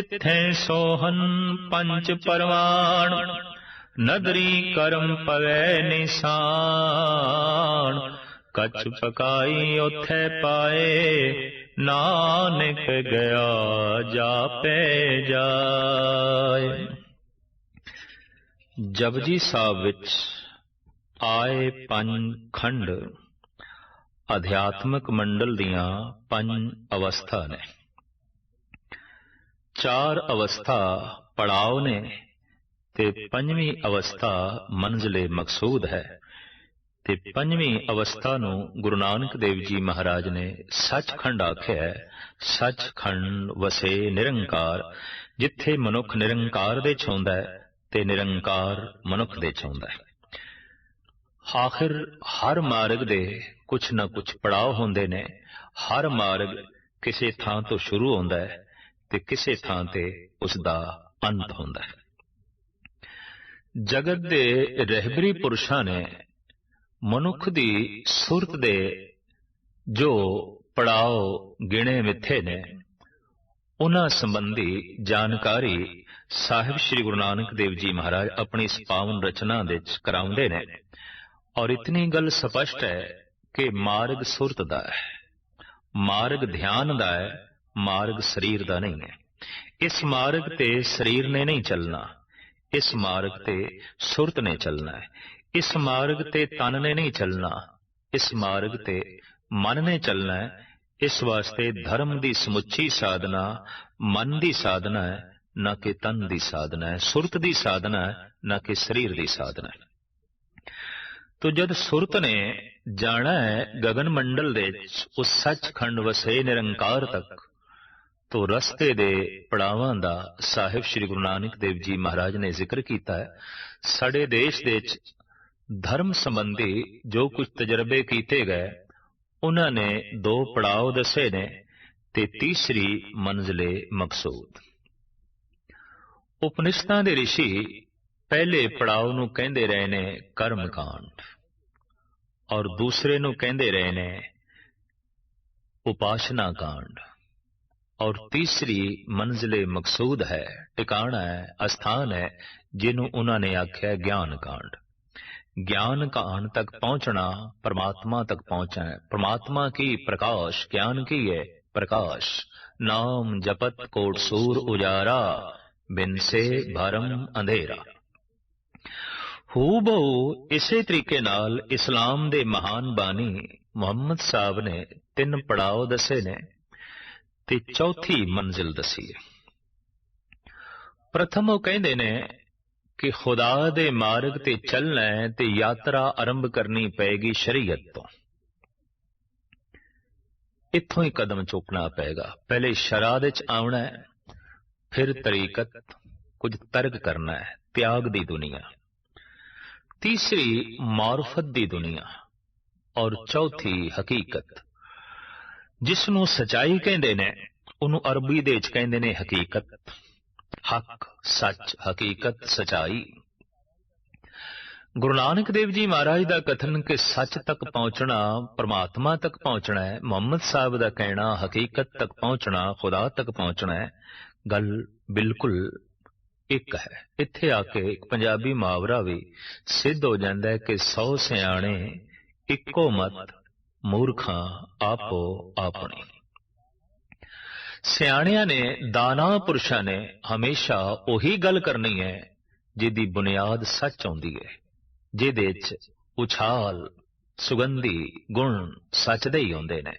ਤਿੱਥੈ ਸੋਹਨ ਪੰਜ ਪਰਵਾਣ ਨਦਰੀ ਕਰਮ ਪਵੈ ਨਿਸ਼ਾਨ। ਕਛ ਪਕਾਈ ਉਥੇ ਪਾਏ, ਨਾਨਕ ਗਿਆ ਜਾਪੇ ਜਾਏ। ਜਪਜੀ ਸਾਹਿਬ ਵਿੱਚ ਆਏ ਪੰਜ ਖੰਡ ਅਧਿਆਤਮਕ ਮੰਡਲ ਦੀਆਂ ਪੰਜ ਅਵਸਥਾ ਨੇ। ਚਾਰ ਅਵਸਥਾ ਪੜਾਅ ਨੇ ਤੇ ਪੰਜਵੀਂ ਅਵਸਥਾ ਮੰਜ਼ਲੇ ਮਕਸੂਦ ਹੈ। ਤੇ ਪੰਜਵੀਂ ਅਵਸਥਾ ਨੂੰ ਗੁਰੂ ਨਾਨਕ ਦੇਵ ਜੀ ਮਹਾਰਾਜ ਨੇ ਸੱਚਖੰਡ ਆਖਿਆ ਹੈ। ਸੱਚਖੰਡ ਵਸੇ ਨਿਰੰਕਾਰ, ਜਿੱਥੇ ਮਨੁੱਖ ਨਿਰੰਕਾਰ ਦੇ ਛਾਉਂਦਾ ਹੈ, ਤੇ ਨਿਰੰਕਾਰ ਮਨੁੱਖ ਦੇ ਛਾਉਂਦਾ ਹੈ। ਆਖਿਰ ਹਰ ਮਾਰਗ ਦੇ ਕੁਛ ਨਾ ਕੁਛ ਪੜਾਅ ਹੁੰਦੇ ਨੇ। ਹਰ ਮਾਰਗ ਕਿਸੇ ਥਾਂ ਤੋਂ ਸ਼ੁਰੂ ਹੁੰਦਾ ਹੈ। ਤੇ ਕਿਸੇ ਥਾਂ ਤੇ ਉਸ ਦਾ ਅੰਤ ਹੁੰਦਾ ਹੈ। ਜਗਤ ਦੇ ਰਹਿਬਰੀ ਪੁਰਸ਼ਾਂ ਨੇ ਮਨੁੱਖ ਦੀ ਸੁਰਤ ਦੇ ਜੋ ਪੜਾਓ ਗਿਣੇ ਮਿੱਥੇ ਨੇ, ਉਹਨਾਂ ਸੰਬੰਧੀ ਜਾਣਕਾਰੀ ਸਾਹਿਬ ਸ੍ਰੀ ਗੁਰੂ ਨਾਨਕ ਦੇਵ ਜੀ ਮਹਾਰਾਜ ਆਪਣੀ ਇਸ ਪਾਵਨ ਰਚਨਾ ਦੇ ਵਿੱਚ ਕਰਾਉਂਦੇ ਨੇ ਔਰ ਇਤਨੀ ਗੱਲ ਸਪਸ਼ਟ ਹੈ ਕਿ ਮਾਰਗ ਸੁਰਤ ਦਾ ਹੈ, ਮਾਰਗ ਧਿਆਨ ਦਾ ਹੈ ਮਾਰਗ ਸਰੀਰ ਦਾ ਨਹੀਂ ਹੈ। ਇਸ ਮਾਰਗ ਤੇ ਸਰੀਰ ਨੇ ਨਹੀਂ ਚੱਲਣਾ। ਇਸ ਮਾਰਗ ਤੇ ਸੁਰਤ ਨੇ ਚੱਲਣਾ ਹੈ। ਇਸ ਮਾਰਗ ਤੇ ਤਨ ਨੇ ਨਹੀਂ ਚੱਲਣਾ। ਇਸ ਮਾਰਗ ਤੇ ਮਨ ਨੇ ਚੱਲਣਾ ਹੈ। ਇਸ ਵਾਸਤੇ ਧਰਮ ਦੀ ਸਮੁੱਚੀ ਸਾਧਨਾ, ਮਨ ਦੀ ਸਾਧਨਾ ਹੈ, ਨਾ ਕਿ ਤਨ ਦੀ ਸਾਧਨਾ ਹੈ। ਸੁਰਤ ਦੀ ਸਾਧਨਾ ਹੈ, ਨਾ ਕਿ ਸਰੀਰ ਦੀ ਸਾਧਨਾ ਹੈ। ਤੋ ਜਦ ਸੁਰਤ ਨੇ ਜਾਣਾ ਹੈ ਗगन ਮੰਡਲ ਦੇ ਵਿੱਚ ਉਸ ਸੱਚਖੰਡ ਵਸੇ ਨਿਰੰਕਾਰ ਤੱਕ। ਤੋ ਰਸਤੇ ਦੇ ਪੜਾਵਾਂ ਦਾ ਸਾਹਿਬ ਸ੍ਰੀ ਗੁਰੂ ਨਾਨਕ ਦੇਵ ਜੀ ਮਹਾਰਾਜ ਨੇ ਜ਼ਿਕਰ ਕੀਤਾ ਹੈ। ਸਾਡੇ ਦੇਸ਼ ਦੇ ਵਿੱਚ ਧਰਮ ਸੰਬੰਧੀ ਜੋ ਕੁਝ ਤਜਰਬੇ ਕੀਤੇ ਗਏ, ਉਹਨਾਂ ਨੇ ਦੋ ਪੜਾਅ ਦੱਸੇ ਨੇ ਤੇ ਤੀਸਰੀ ਮੰਜ਼ਲੇ ਮਕਸੂਦ। ਉਪਨਿਸ਼ਦਾਂ ਦੇ ઋષਿ ਪਹਿਲੇ ਪੜਾਅ ਨੂੰ ਕਹਿੰਦੇ ਰਹੇ ਨੇ ਕਰਮ ਕਾਂਡ ਔਰ ਦੂਸਰੇ ਨੂੰ ਕਹਿੰਦੇ ਰਹੇ ਨੇ ਉਪਾਸ਼ਨਾ ਕਾਂਡ। ਔਰ ਤੀਸਰੀ ਮੰਜ਼ਲੇ ਮਕਸੂਦ ਹੈ, ਟਿਕਾਣਾ ਹੈ, ਅਸਥਾਨ ਹੈ, ਜਿਹਨੂੰ ਉਹਨਾਂ ਨੇ ਆਖਿਆ ਗਿਆਨ ਕਾਂਡ। ਗਿਆਨ ਕਾਂਡ ਤੱਕ ਪਹੁੰਚਣਾ, ਪਰਮਾਤਮਾ ਤੱਕ ਪਹੁੰਚਣਾ ਹੈ। ਪਰਮਾਤਮਾ ਕੀ ਪ੍ਰਕਾਸ਼, ਗਿਆਨ ਕੀ ਹੈ? ਪ੍ਰਕਾਸ਼। ਨਾਮ ਜਪਤ ਕੋਟ ਸੂਰ ਉਜਾਰਾ, ਬਿਨ ਸੇ ਭਰਮ ਅੰਧੇਰਾ। ਹੂਬਹੂ ਇਸੇ ਤਰੀਕੇ ਨਾਲ ਇਸਲਾਮ ਦੇ ਮਹਾਨ ਬਾਣੀ ਮੁਹੰਮਦ ਸਾਹਿਬ ਨੇ ਤਿੰਨ ਪੜਾਅ ਦੱਸੇ ਨੇ। ਤੇ ਚੌਥੀ ਮੰਜ਼ਿਲ ਦੱਸੀ ਹੈ ਪ੍ਰਥਮ ਉਹ ਕਹਿੰਦੇ ਨੇ ਕਿ ਖੁਦਾ ਦੇ ਮਾਰਗ ਤੇ ਚੱਲਣਾ ਹੈ ਤੇ ਯਾਤਰਾ ਆਰੰਭ ਕਰਨੀ ਪਏਗੀ ਸ਼ਰੀਅਤ ਤੋਂ ਇੱਥੋਂ ਹੀ ਕਦਮ ਚੁੱਕਣਾ ਪਏਗਾ ਪਹਿਲੇ ਸ਼ਰਾ ਦੇ ਚ ਆਉਣਾ ਹੈ ਫਿਰ ਤਰੀਕਤ ਕੁਝ ਤਰਕ ਕਰਨਾ ਹੈ ਤਿਆਗ ਦੀ ਦੁਨੀਆ ਤੀਸਰੀ ਮਾਰਫਤ ਦੀ ਦੁਨੀਆ ਔਰ ਚੌਥੀ ਹਕੀਕਤ ਜਿਸ ਨੂੰ ਸਚਾਈ ਕਹਿੰਦੇ ਨੇ, ਉਹਨੂੰ ਅਰਬੀ ਦੇ ਵਿੱਚ ਕਹਿੰਦੇ ਨੇ ਹਕੀਕਤ। ਹੱਕ, ਸੱਚ, ਹਕੀਕਤ, ਸਚਾਈ। ਗੁਰੂ ਨਾਨਕ ਦੇਵ ਜੀ ਮਹਾਰਾਜ ਦਾ ਕਥਨ ਕਿ ਸੱਚ ਤੱਕ ਪਹੁੰਚਣਾ, ਪਰਮਾਤਮਾ ਤੱਕ ਪਹੁੰਚਣਾ ਹੈ, ਮੁਹੰਮਦ ਸਾਹਿਬ ਦਾ ਕਹਿਣਾ, ਹਕੀਕਤ ਤੱਕ ਪਹੁੰਚਣਾ, ਖੁਦਾ ਤੱਕ ਪਹੁੰਚਣਾ ਹੈ, ਗੱਲ ਬਿਲਕੁਲ ਇੱਕ ਹੈ। ਇੱਥੇ ਆ ਕੇ ਇੱਕ ਪੰਜਾਬੀ ਮੁਹਾਵਰਾ ਵੀ ਸਿੱਧ ਹੋ ਜਾਂਦਾ ਹੈ ਕਿ 100 ਸਿਆਣੇ ਇੱਕੋ ਮਤ ਮੂਰਖਾਂ ਆਪੋ ਆਪਣੀ। ਸਿਆਣਿਆਂ ਨੇ ਦਾਨਾ ਪੁਰਸ਼ਾਂ ਨੇ ਹਮੇਸ਼ਾ ਉਹੀ ਗੱਲ ਕਰਨੀ ਹੈ, ਜਿਹਦੀ ਬੁਨਿਆਦ ਸੱਚ ਆਉਂਦੀ ਹੈ, ਜਿਹਦੇ ਵਿੱਚ ਉਛਾਲ, ਸੁਗੰਧੀ ਗੁਣ ਸੱਚ ਦੇ ਹੀ ਹੁੰਦੇ ਨੇ।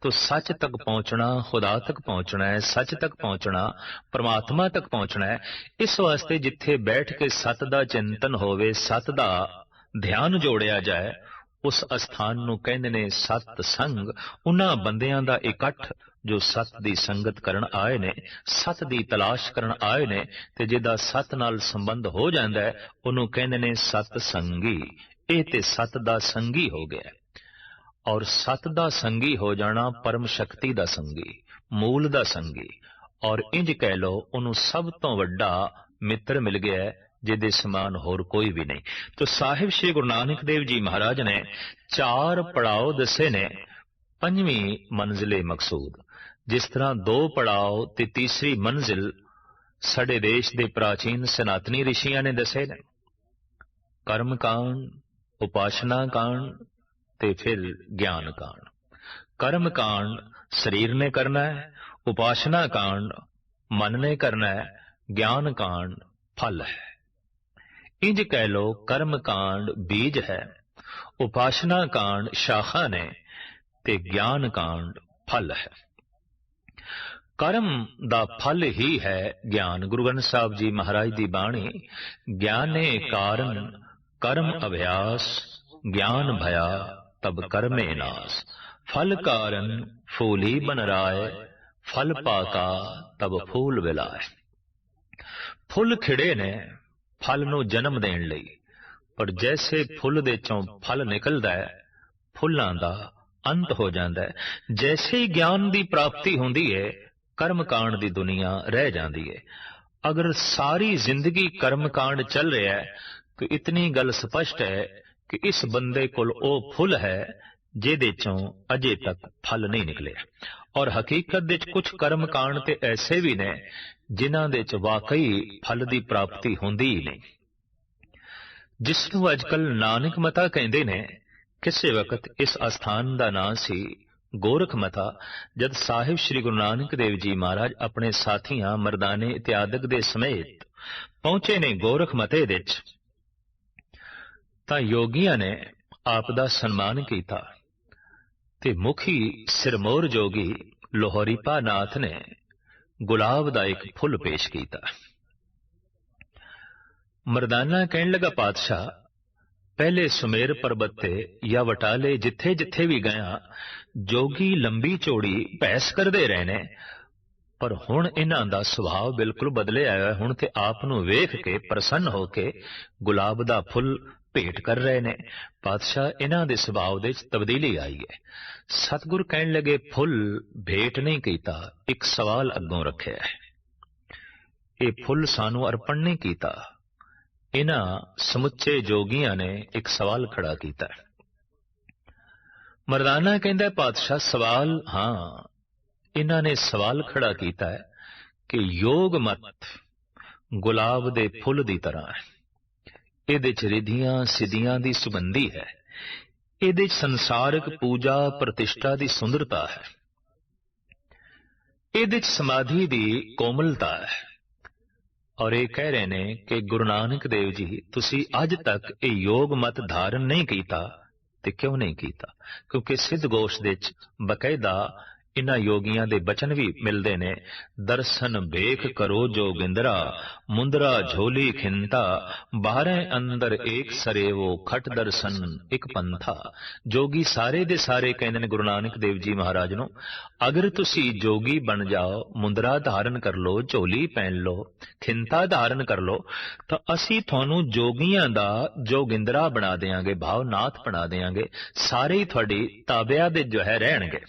ਤੋ ਸੱਚ ਤੱਕ ਪਹੁੰਚਣਾ, ਖੁਦਾ ਤੱਕ ਪਹੁੰਚਣਾ ਹੈ, ਸੱਚ ਤੱਕ ਪਹੁੰਚਣਾ, ਪਰਮਾਤਮਾ ਤੱਕ ਪਹੁੰਚਣਾ ਹੈ, ਇਸ ਵਾਸਤੇ ਜਿੱਥੇ ਬੈਠ ਕੇ ਸਤ ਦਾ ਚਿੰਤਨ ਹੋਵੇ, ਸਤ ਦਾ ਧਿਆਨ ਜੋੜਿਆ ਜਾਏ ਉਸ ਅਸਥਾਨ ਨੂੰ ਕਹਿੰਦੇ ਨੇ ਸਤ ਸੰਗ। ਉਹਨਾਂ ਬੰਦਿਆਂ ਦਾ ਇਕੱਠ ਜੋ ਸਤ ਦੀ ਸੰਗਤ ਕਰਨ ਆਏ ਨੇ, ਸਤ ਦੀ ਤਲਾਸ਼ ਕਰਨ ਆਏ ਨੇ ਤੇ ਜਿਹਦਾ ਸਤ ਨਾਲ ਸੰਬੰਧ ਹੋ ਜਾਂਦਾ ਹੈ, ਉਹਨੂੰ ਕਹਿੰਦੇ ਨੇ ਸਤ ਸੰਗੀ। ਇਹ ਤੇ ਸਤ ਦਾ ਸੰਗੀ ਹੋ ਗਿਆ। ਔਰ ਸਤ ਦਾ ਸੰਗੀ ਹੋ ਜਾਣਾ ਪਰਮ ਸ਼ਕਤੀ ਦਾ ਸੰਗੀ, ਮੂਲ ਦਾ ਸੰਗੀ। ਔਰ ਇੰਜ ਕਹਿ ਲੋ ਉਹਨੂੰ ਸਭ ਤੋਂ ਵੱਡਾ ਮਿੱਤਰ ਮਿਲ ਗਿਆ ਜਿਹਦੇ ਸਮਾਨ ਹੋਰ ਕੋਈ ਵੀ ਨਹੀਂ। ਤੋ ਸਾਹਿਬ ਸ੍ਰੀ ਗੁਰੂ ਨਾਨਕ ਦੇਵ ਜੀ ਮਹਾਰਾਜ ਨੇ ਚਾਰ ਪੜਾਅ ਦੱਸੇ ਨੇ, ਪੰਜਵੀਂ ਮੰਜ਼ਿਲੇ ਮਕਸੂਦ। ਜਿਸ ਤਰ੍ਹਾਂ ਦੋ ਪੜਾਅ ਤੇ ਤੀਸਰੀ ਮੰਜ਼ਿਲ ਸਾਡੇ ਦੇਸ਼ ਦੇ ਪ੍ਰਾਚੀਨ ਸਨਾਤਨੀ ਰਿਸ਼ੀਆਂ ਨੇ ਦੱਸੇ ਨੇ। ਕਰਮ ਕਾਂਡ, ਉਪਾਸ਼ਨਾ ਕਾਂਡ ਤੇ ਫਿਰ ਗਿਆਨ ਕਾਂਡ। ਕਰਮ ਕਾਂਡ ਸਰੀਰ ਨੇ ਕਰਨਾ ਹੈ, ਉਪਾਸ਼ਨਾ ਕਾਂਡ ਮਨ ਨੇ ਕਰਨਾ ਹੈ, ਗਿਆਨ ਕਾਂਡ ਫਲ ਹੈ। ਇੰਜ ਕਹਿ ਲੋ ਕਰਮ ਕਾਂਡ ਬੀਜ ਹੈ। ਉਪਾਸ਼ਨਾ ਕਾਂਡ ਸ਼ਾਖਾ ਨੇ ਤੇ ਗਿਆਨ ਕਾਂਡ ਫਲ ਹੈ। ਕਰਮ ਦਾ ਫਲ ਹੀ ਹੈ ਗਿਆਨ। ਗੁਰੂ ਗ੍ਰੰਥ ਸਾਹਿਬ ਜੀ ਮਹਾਰਾਜ ਦੀ ਬਾਣੀ, ਗਿਆਨੇ ਕਾਰਨ ਕਰਮ ਅਭਿਆਸ, ਗਿਆਨ ਭਇਆ ਤਬ ਕਰਮੇ ਨਾਸ। ਫਲ ਕਾਰਨ ਫੂਲੀ ਬਨ ਰਾਏ, ਫਲ ਪਾਕਾ ਤਬ ਫੂਲ ਵਿਲਾਏ ਫੁੱਲ ਖਿੜੇ ਨੇ ਫਲ ਨੂੰ ਜਨਮ ਦੇਣ ਲਈ। ਪਰ ਜੈਸੇ ਫੁੱਲ ਦੇ ਚੋਂ ਫਲ ਨਿਕਲਦਾ ਹੈ, ਫੁੱਲਾਂ ਦਾ ਅੰਤ ਹੋ ਜਾਂਦਾ ਹੈ। ਜੈਸੇ ਹੀ ਗਿਆਨ ਦੀ ਪ੍ਰਾਪਤੀ ਹੁੰਦੀ ਹੈ ਕਰਮ ਕਾਂਡ ਦੀ ਦੁਨੀਆ ਰਹਿ ਜਾਂਦੀ ਹੈ ਅਗਰ ਸਾਰੀ ਜ਼ਿੰਦਗੀ ਕਰਮ ਕਾਂਡ ਚੱਲ ਰਿਹਾ ਹੈ ਤਾਂ ਇਤਨੀ ਗੱਲ ਸਪਸ਼ਟ ਹੈ ਕਿ ਇਸ ਬੰਦੇ ਕੋਲ ਉਹ ਫੁੱਲ ਹੈ, ਜਿਹਦੇ ਚੋਂ ਅਜੇ ਤੱਕ ਫਲ ਨਹੀਂ ਨਿਕਲਿਆ। ਔਰ ਹਕੀਕਤ ਵਿੱਚ ਕੁਝ ਕਰਮ ਕਾਂਡ ਤੇ ਐਸੇ ਵੀ ਨੇ, ਜਿਨ੍ਹਾਂ ਦੇ ਚ ਵਾਕਈ ਫਲ ਦੀ ਪ੍ਰਾਪਤੀ ਹੁੰਦੀ ਹੀ ਨਹੀਂ। ਜਿਸ ਨੂੰ ਅੱਜਕੱਲ ਨਾਨਕ ਮਤਾ ਕਹਿੰਦੇ ਨੇ, ਕਿਸੇ ਵਕਤ ਇਸ ਅਸਥਾਨ ਦਾ ਨਾਂ ਸੀ ਗੋਰਖ ਮਤਾ, ਜਦ ਸਾਹਿਬ ਸ੍ਰੀ ਗੁਰੂ ਨਾਨਕ ਦੇਵ ਜੀ ਮਹਾਰਾਜ ਆਪਣੇ ਸਾਥੀਆਂ ਮਰਦਾਨੇ ਇਤਿਆਦਿਕ ਦੇ ਸਮੇਤ ਪਹੁੰਚੇ ਨੇ ਗੋਰਖ ਮਤੇ ਵਿੱਚ। ਤਾਂ ਯੋਗੀਆਂ ਨੇ ਆਪ ਦਾ ਸਨਮਾਨ ਕੀਤਾ। ਤੇ ਮੁਖੀ ਸਿਰਮੌਰ ਜੋਗੀ ਲੋਹਰੀਪਾ ਨਾਥ ਨੇ ਗੁਲਾਬ ਦਾ ਇੱਕ ਫੁੱਲ ਪੇਸ਼ ਕੀਤਾ। ਮਰਦਾਨਾ ਕਹਿਣ ਲੱਗਾ, ਪਾਤਸ਼ਾਹ, ਪਹਿਲੇ ਸੁਮੇਰ ਪਰਬਤ ਤੇ ਜਾਂ ਵਟਾਲੇ ਜਿੱਥੇ ਜਿੱਥੇ ਵੀ ਗਿਆ ਜੋਗੀ ਲੰਬੀ ਚੌੜੀ ਭੈਸ ਕਰਦੇ ਰਹੇ ਨੇ, ਪਰ ਹੁਣ ਇਹਨਾਂ ਦਾ ਸੁਭਾਅ ਬਿਲਕੁਲ ਬਦਲੇ ਆਇਆ ਹੁਣ ਤੇ ਆਪ ਨੂੰ ਵੇਖ ਕੇ ਪ੍ਰਸੰਨ ਹੋ ਕੇ ਗੁਲਾਬ ਦਾ ਫੁੱਲ ਭੇਟ ਕਰ ਰਹੇ ਨੇ। ਪਾਤਸ਼ਾਹ ਇਹਨਾਂ ਦੇ ਸੁਭਾਅ ਦੇ ਵਿੱਚ ਤਬਦੀਲੀ ਆਈ ਹੈ। ਸਤਿਗੁਰ ਕਹਿਣ ਲੱਗੇ, ਫੁੱਲ ਭੇਟ ਨਹੀਂ ਕੀਤਾ, ਇੱਕ ਸਵਾਲ ਅੱਗੋਂ ਰੱਖਿਆ ਹੈ। ਇਹ ਫੁੱਲ ਸਾਨੂੰ ਅਰਪਣ ਨਹੀਂ ਕੀਤਾ। ਇਹਨਾਂ ਸਮੁੱਚੇ ਜੋਗੀਆਂ ਨੇ ਇੱਕ ਸਵਾਲ ਖੜਾ ਕੀਤਾ ਮਰਦਾਨਾ ਕਹਿੰਦਾ, ਪਾਤਸ਼ਾਹ, ਸਵਾਲ, ਹਾਂ, ਇਹਨਾਂ ਨੇ ਸਵਾਲ ਖੜਾ ਕੀਤਾ ਕਿ ਯੋਗ ਮਤ ਗੁਲਾਬ ਦੇ ਫੁੱਲ ਦੀ ਤਰ੍ਹਾਂ ਹੈ। ਇਹਦੇ ਚ ਰਿਧੀਆਂ ਸਿੱਧੀਆਂ ਦੀ ਸੁਗੰਧੀ ਹੈ। ਇਹਦੇ ਚ ਸੰਸਾਰਿਕ ਪੂਜਾ ਪ੍ਰਤਿਸ਼ਠਾ ਦੀ ਸੁੰਦਰਤਾ ਹੈ। ਇਹਦੇ ਚ ਸਮਾਧੀ ਦੀ ਕੋਮਲਤਾ ਹੈ। ਔਰ ਇਹ ਕਹਿ ਰਹੇ ਨੇ ਕਿ ਗੁਰੂ ਨਾਨਕ ਦੇਵ ਜੀ, ਤੁਸੀਂ ਅੱਜ ਤੱਕ ਇਹ ਯੋਗ ਮਤ ਧਾਰਨ ਨਹੀਂ ਕੀਤਾ ਤੇ ਕਿਉਂ ਨਹੀਂ ਕੀਤਾ? ਕਿਉਂਕਿ ਸਿੱਧ ਗੋਸ਼ ਦੇ ਵਿੱਚ ਬਕਾਇਦਾ ਇਹਨਾਂ ਯੋਗੀਆਂ ਦੇ ਬਚਨ ਵੀ ਮਿਲਦੇ ਨੇ। ਦਰਸ਼ਨ ਵੇਖ ਕਰੋ ਜੋਗਿੰਦਰਾ, ਮੁੰਦਰਾ ਝੋਲੀ ਖਿੰਤਾ ਬਾਹਰੇ ਅੰਦਰ ਏਕ ਸਰੇਵੋ ਖਟ ਦਰਸ਼ਨ ਇੱਕ ਪੰਥਾ। ਜੋਗੀ ਸਾਰੇ ਦੇ ਸਾਰੇ ਕਹਿੰਦੇ ਨੇ ਗੁਰੂ ਨਾਨਕ ਦੇਵ ਜੀ ਮਹਾਰਾਜ ਨੂੰ, ਅਗਰ ਤੁਸੀਂ ਜੋਗੀ ਬਣ ਜਾਓ, ਮੁੰਦਰਾ ਧਾਰਨ ਕਰ ਲਓ ਝੋਲੀ ਪਹਿਨ ਲਓ ਖਿੰਤਾ ਧਾਰਨ ਕਰ ਲਓ ਤਾਂ ਅਸੀਂ ਤੁਹਾਨੂੰ ਜੋਗੀਆਂ ਦਾ ਜੋਗਿੰਦਰਾ ਬਣਾ ਦੇਾਂਗੇ ਭਾਵਨਾਥ ਬਣਾ ਦੇਾਂਗੇ ਸਾਰੇ ਹੀ ਤੁਹਾਡੀ ਤਾਬਿਆ ਦੇ ਜੋ ਹੈ ਰਹਿਣਗੇ।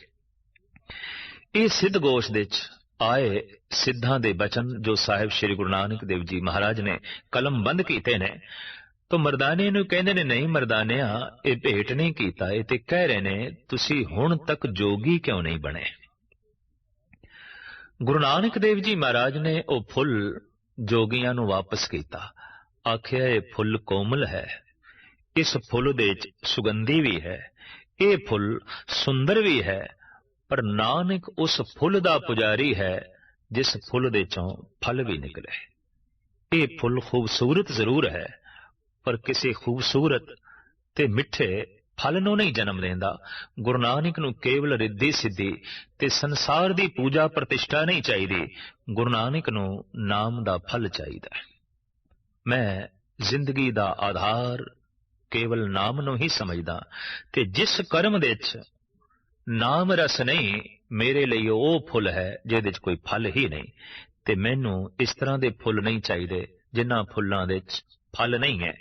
ਇਹ ਸਿੱਧ ਗੋਸ਼ ਦੇ ਵਿੱਚ ਆਏ ਸਿੱਧਾਂ ਦੇ ਬਚਨ ਜੋ ਸਾਹਿਬ ਸ੍ਰੀ ਗੁਰੂ ਨਾਨਕ ਦੇਵ ਜੀ ਮਹਾਰਾਜ ਨੇ ਕਲਮ ਬੰਦ ਕੀਤੇ ਨੇ, ਤਾਂ ਮਰਦਾਨੇ ਨੂੰ ਕਹਿੰਦੇ ਨੇ, ਨਹੀਂ ਮਰਦਾਨਿਆ, ਇਹ ਭੇਟ ਨਹੀਂ ਕੀਤਾ, ਇਹ ਤੇ ਕਹਿ ਰਹੇ ਨੇ, ਤੁਸੀਂ ਹੁਣ ਤੱਕ ਜੋਗੀ ਕਿਉਂ ਨਹੀਂ ਬਣੇ? ਗੁਰੂ ਨਾਨਕ ਦੇਵ ਜੀ ਮਹਾਰਾਜ ਨੇ ਉਹ ਫੁੱਲ ਜੋਗੀਆਂ ਨੂੰ ਵਾਪਸ ਕੀਤਾ। ਆਖਿਆ, ਇਹ ਫੁੱਲ ਕੋਮਲ ਹੈ, ਇਸ ਫੁੱਲ ਦੇ ਵਿੱਚ ਸੁਗੰਧੀ ਵੀ ਹੈ, ਇਹ ਫੁੱਲ ਸੁੰਦਰ ਵੀ ਹੈ ਪਰ ਨਾਨਕ ਉਸ ਫੁੱਲ ਦਾ ਪੁਜਾਰੀ ਹੈ, ਜਿਸ ਫੁੱਲ ਦੇ ਚੋਂ ਫਲ ਵੀ ਨਿਕਲੇ। ਇਹ ਫੁੱਲ ਖੂਬਸੂਰਤ ਜ਼ਰੂਰ ਹੈ, ਪਰ ਕਿਸੇ ਖੂਬਸੂਰਤ ਤੇ ਮਿੱਠੇ ਫਲ ਨੂੰ ਨਹੀਂ ਜਨਮ ਦਿੰਦਾ। ਗੁਰੂ ਨਾਨਕ ਨੂੰ ਕੇਵਲ ਰਿੱਧੀ ਸਿੱਧੀ ਤੇ ਸੰਸਾਰ ਦੀ ਪੂਜਾ ਪ੍ਰਤਿਸ਼ਠਾ ਨਹੀਂ ਚਾਹੀਦੀ। ਗੁਰੂ ਨਾਨਕ ਨੂੰ ਨਾਮ ਦਾ ਫਲ ਚਾਹੀਦਾ ਹੈ। ਮੈਂ ਜ਼ਿੰਦਗੀ ਦਾ ਆਧਾਰ ਕੇਵਲ ਨਾਮ ਨੂੰ ਹੀ ਸਮਝਦਾ ਤੇ ਜਿਸ ਕਰਮ ਦੇ ਵਿੱਚ ਨਾਮ ਰਸ ਨਹੀਂ ਮੇਰੇ ਲਈ ਉਹ ਫੁੱਲ ਹੈ ਜਿਹਦੇ 'ਚ ਕੋਈ ਫਲ ਹੀ ਨਹੀਂ। ਤੇ ਮੈਨੂੰ ਇਸ ਤਰ੍ਹਾਂ ਦੇ ਫੁੱਲ ਨਹੀਂ ਚਾਹੀਦੇ ਜਿਨ੍ਹਾਂ ਫੁੱਲਾਂ ਦੇ 'ਚ ਫਲ ਨਹੀਂ ਹੈ।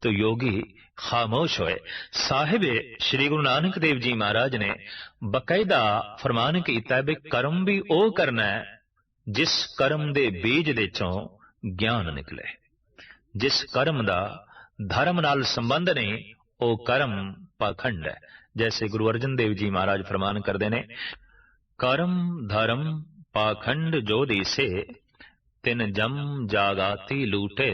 ਤੋ ਯੋਗੀ ਖਾਮੋਸ਼ ਹੋਏ। ਸਾਹਿਬ, ਸ੍ਰੀ ਗੁਰੂ ਨਾਨਕ ਦੇਵ ਜੀ ਮਹਾਰਾਜ ਨੇ ਬਕਾਇਦਾ ਫਰਮਾਨ ਕੀਤਾ ਵੀ ਕਰਮ ਵੀ ਉਹ ਕਰਨਾ ਹੈ ਜਿਸ ਕਰਮ ਦੇ ਬੀਜ ਦੇ ਚੋਂ ਗਿਆਨ ਨਿਕਲੇ। ਜਿਸ ਕਰਮ ਦਾ ਧਰਮ ਨਾਲ ਸੰਬੰਧ ਨਹੀਂ, ਉਹ ਕਰਮ ਪਾਖੰਡ ਹੈ। ਜੈਸੇ ਗੁਰੂ ਅਰਜਨ ਦੇਵ ਜੀ ਮਹਾਰਾਜ ਫਰਮਾਨ ਕਰਦੇ ਨੇ ਕਰਮ ਧਰਮ ਪਾਖੰਡ ਜੋ ਦੀਸੇ ਤਿਨ ਜਮ ਜਾਗਾਤੀ ਲੂਟੇ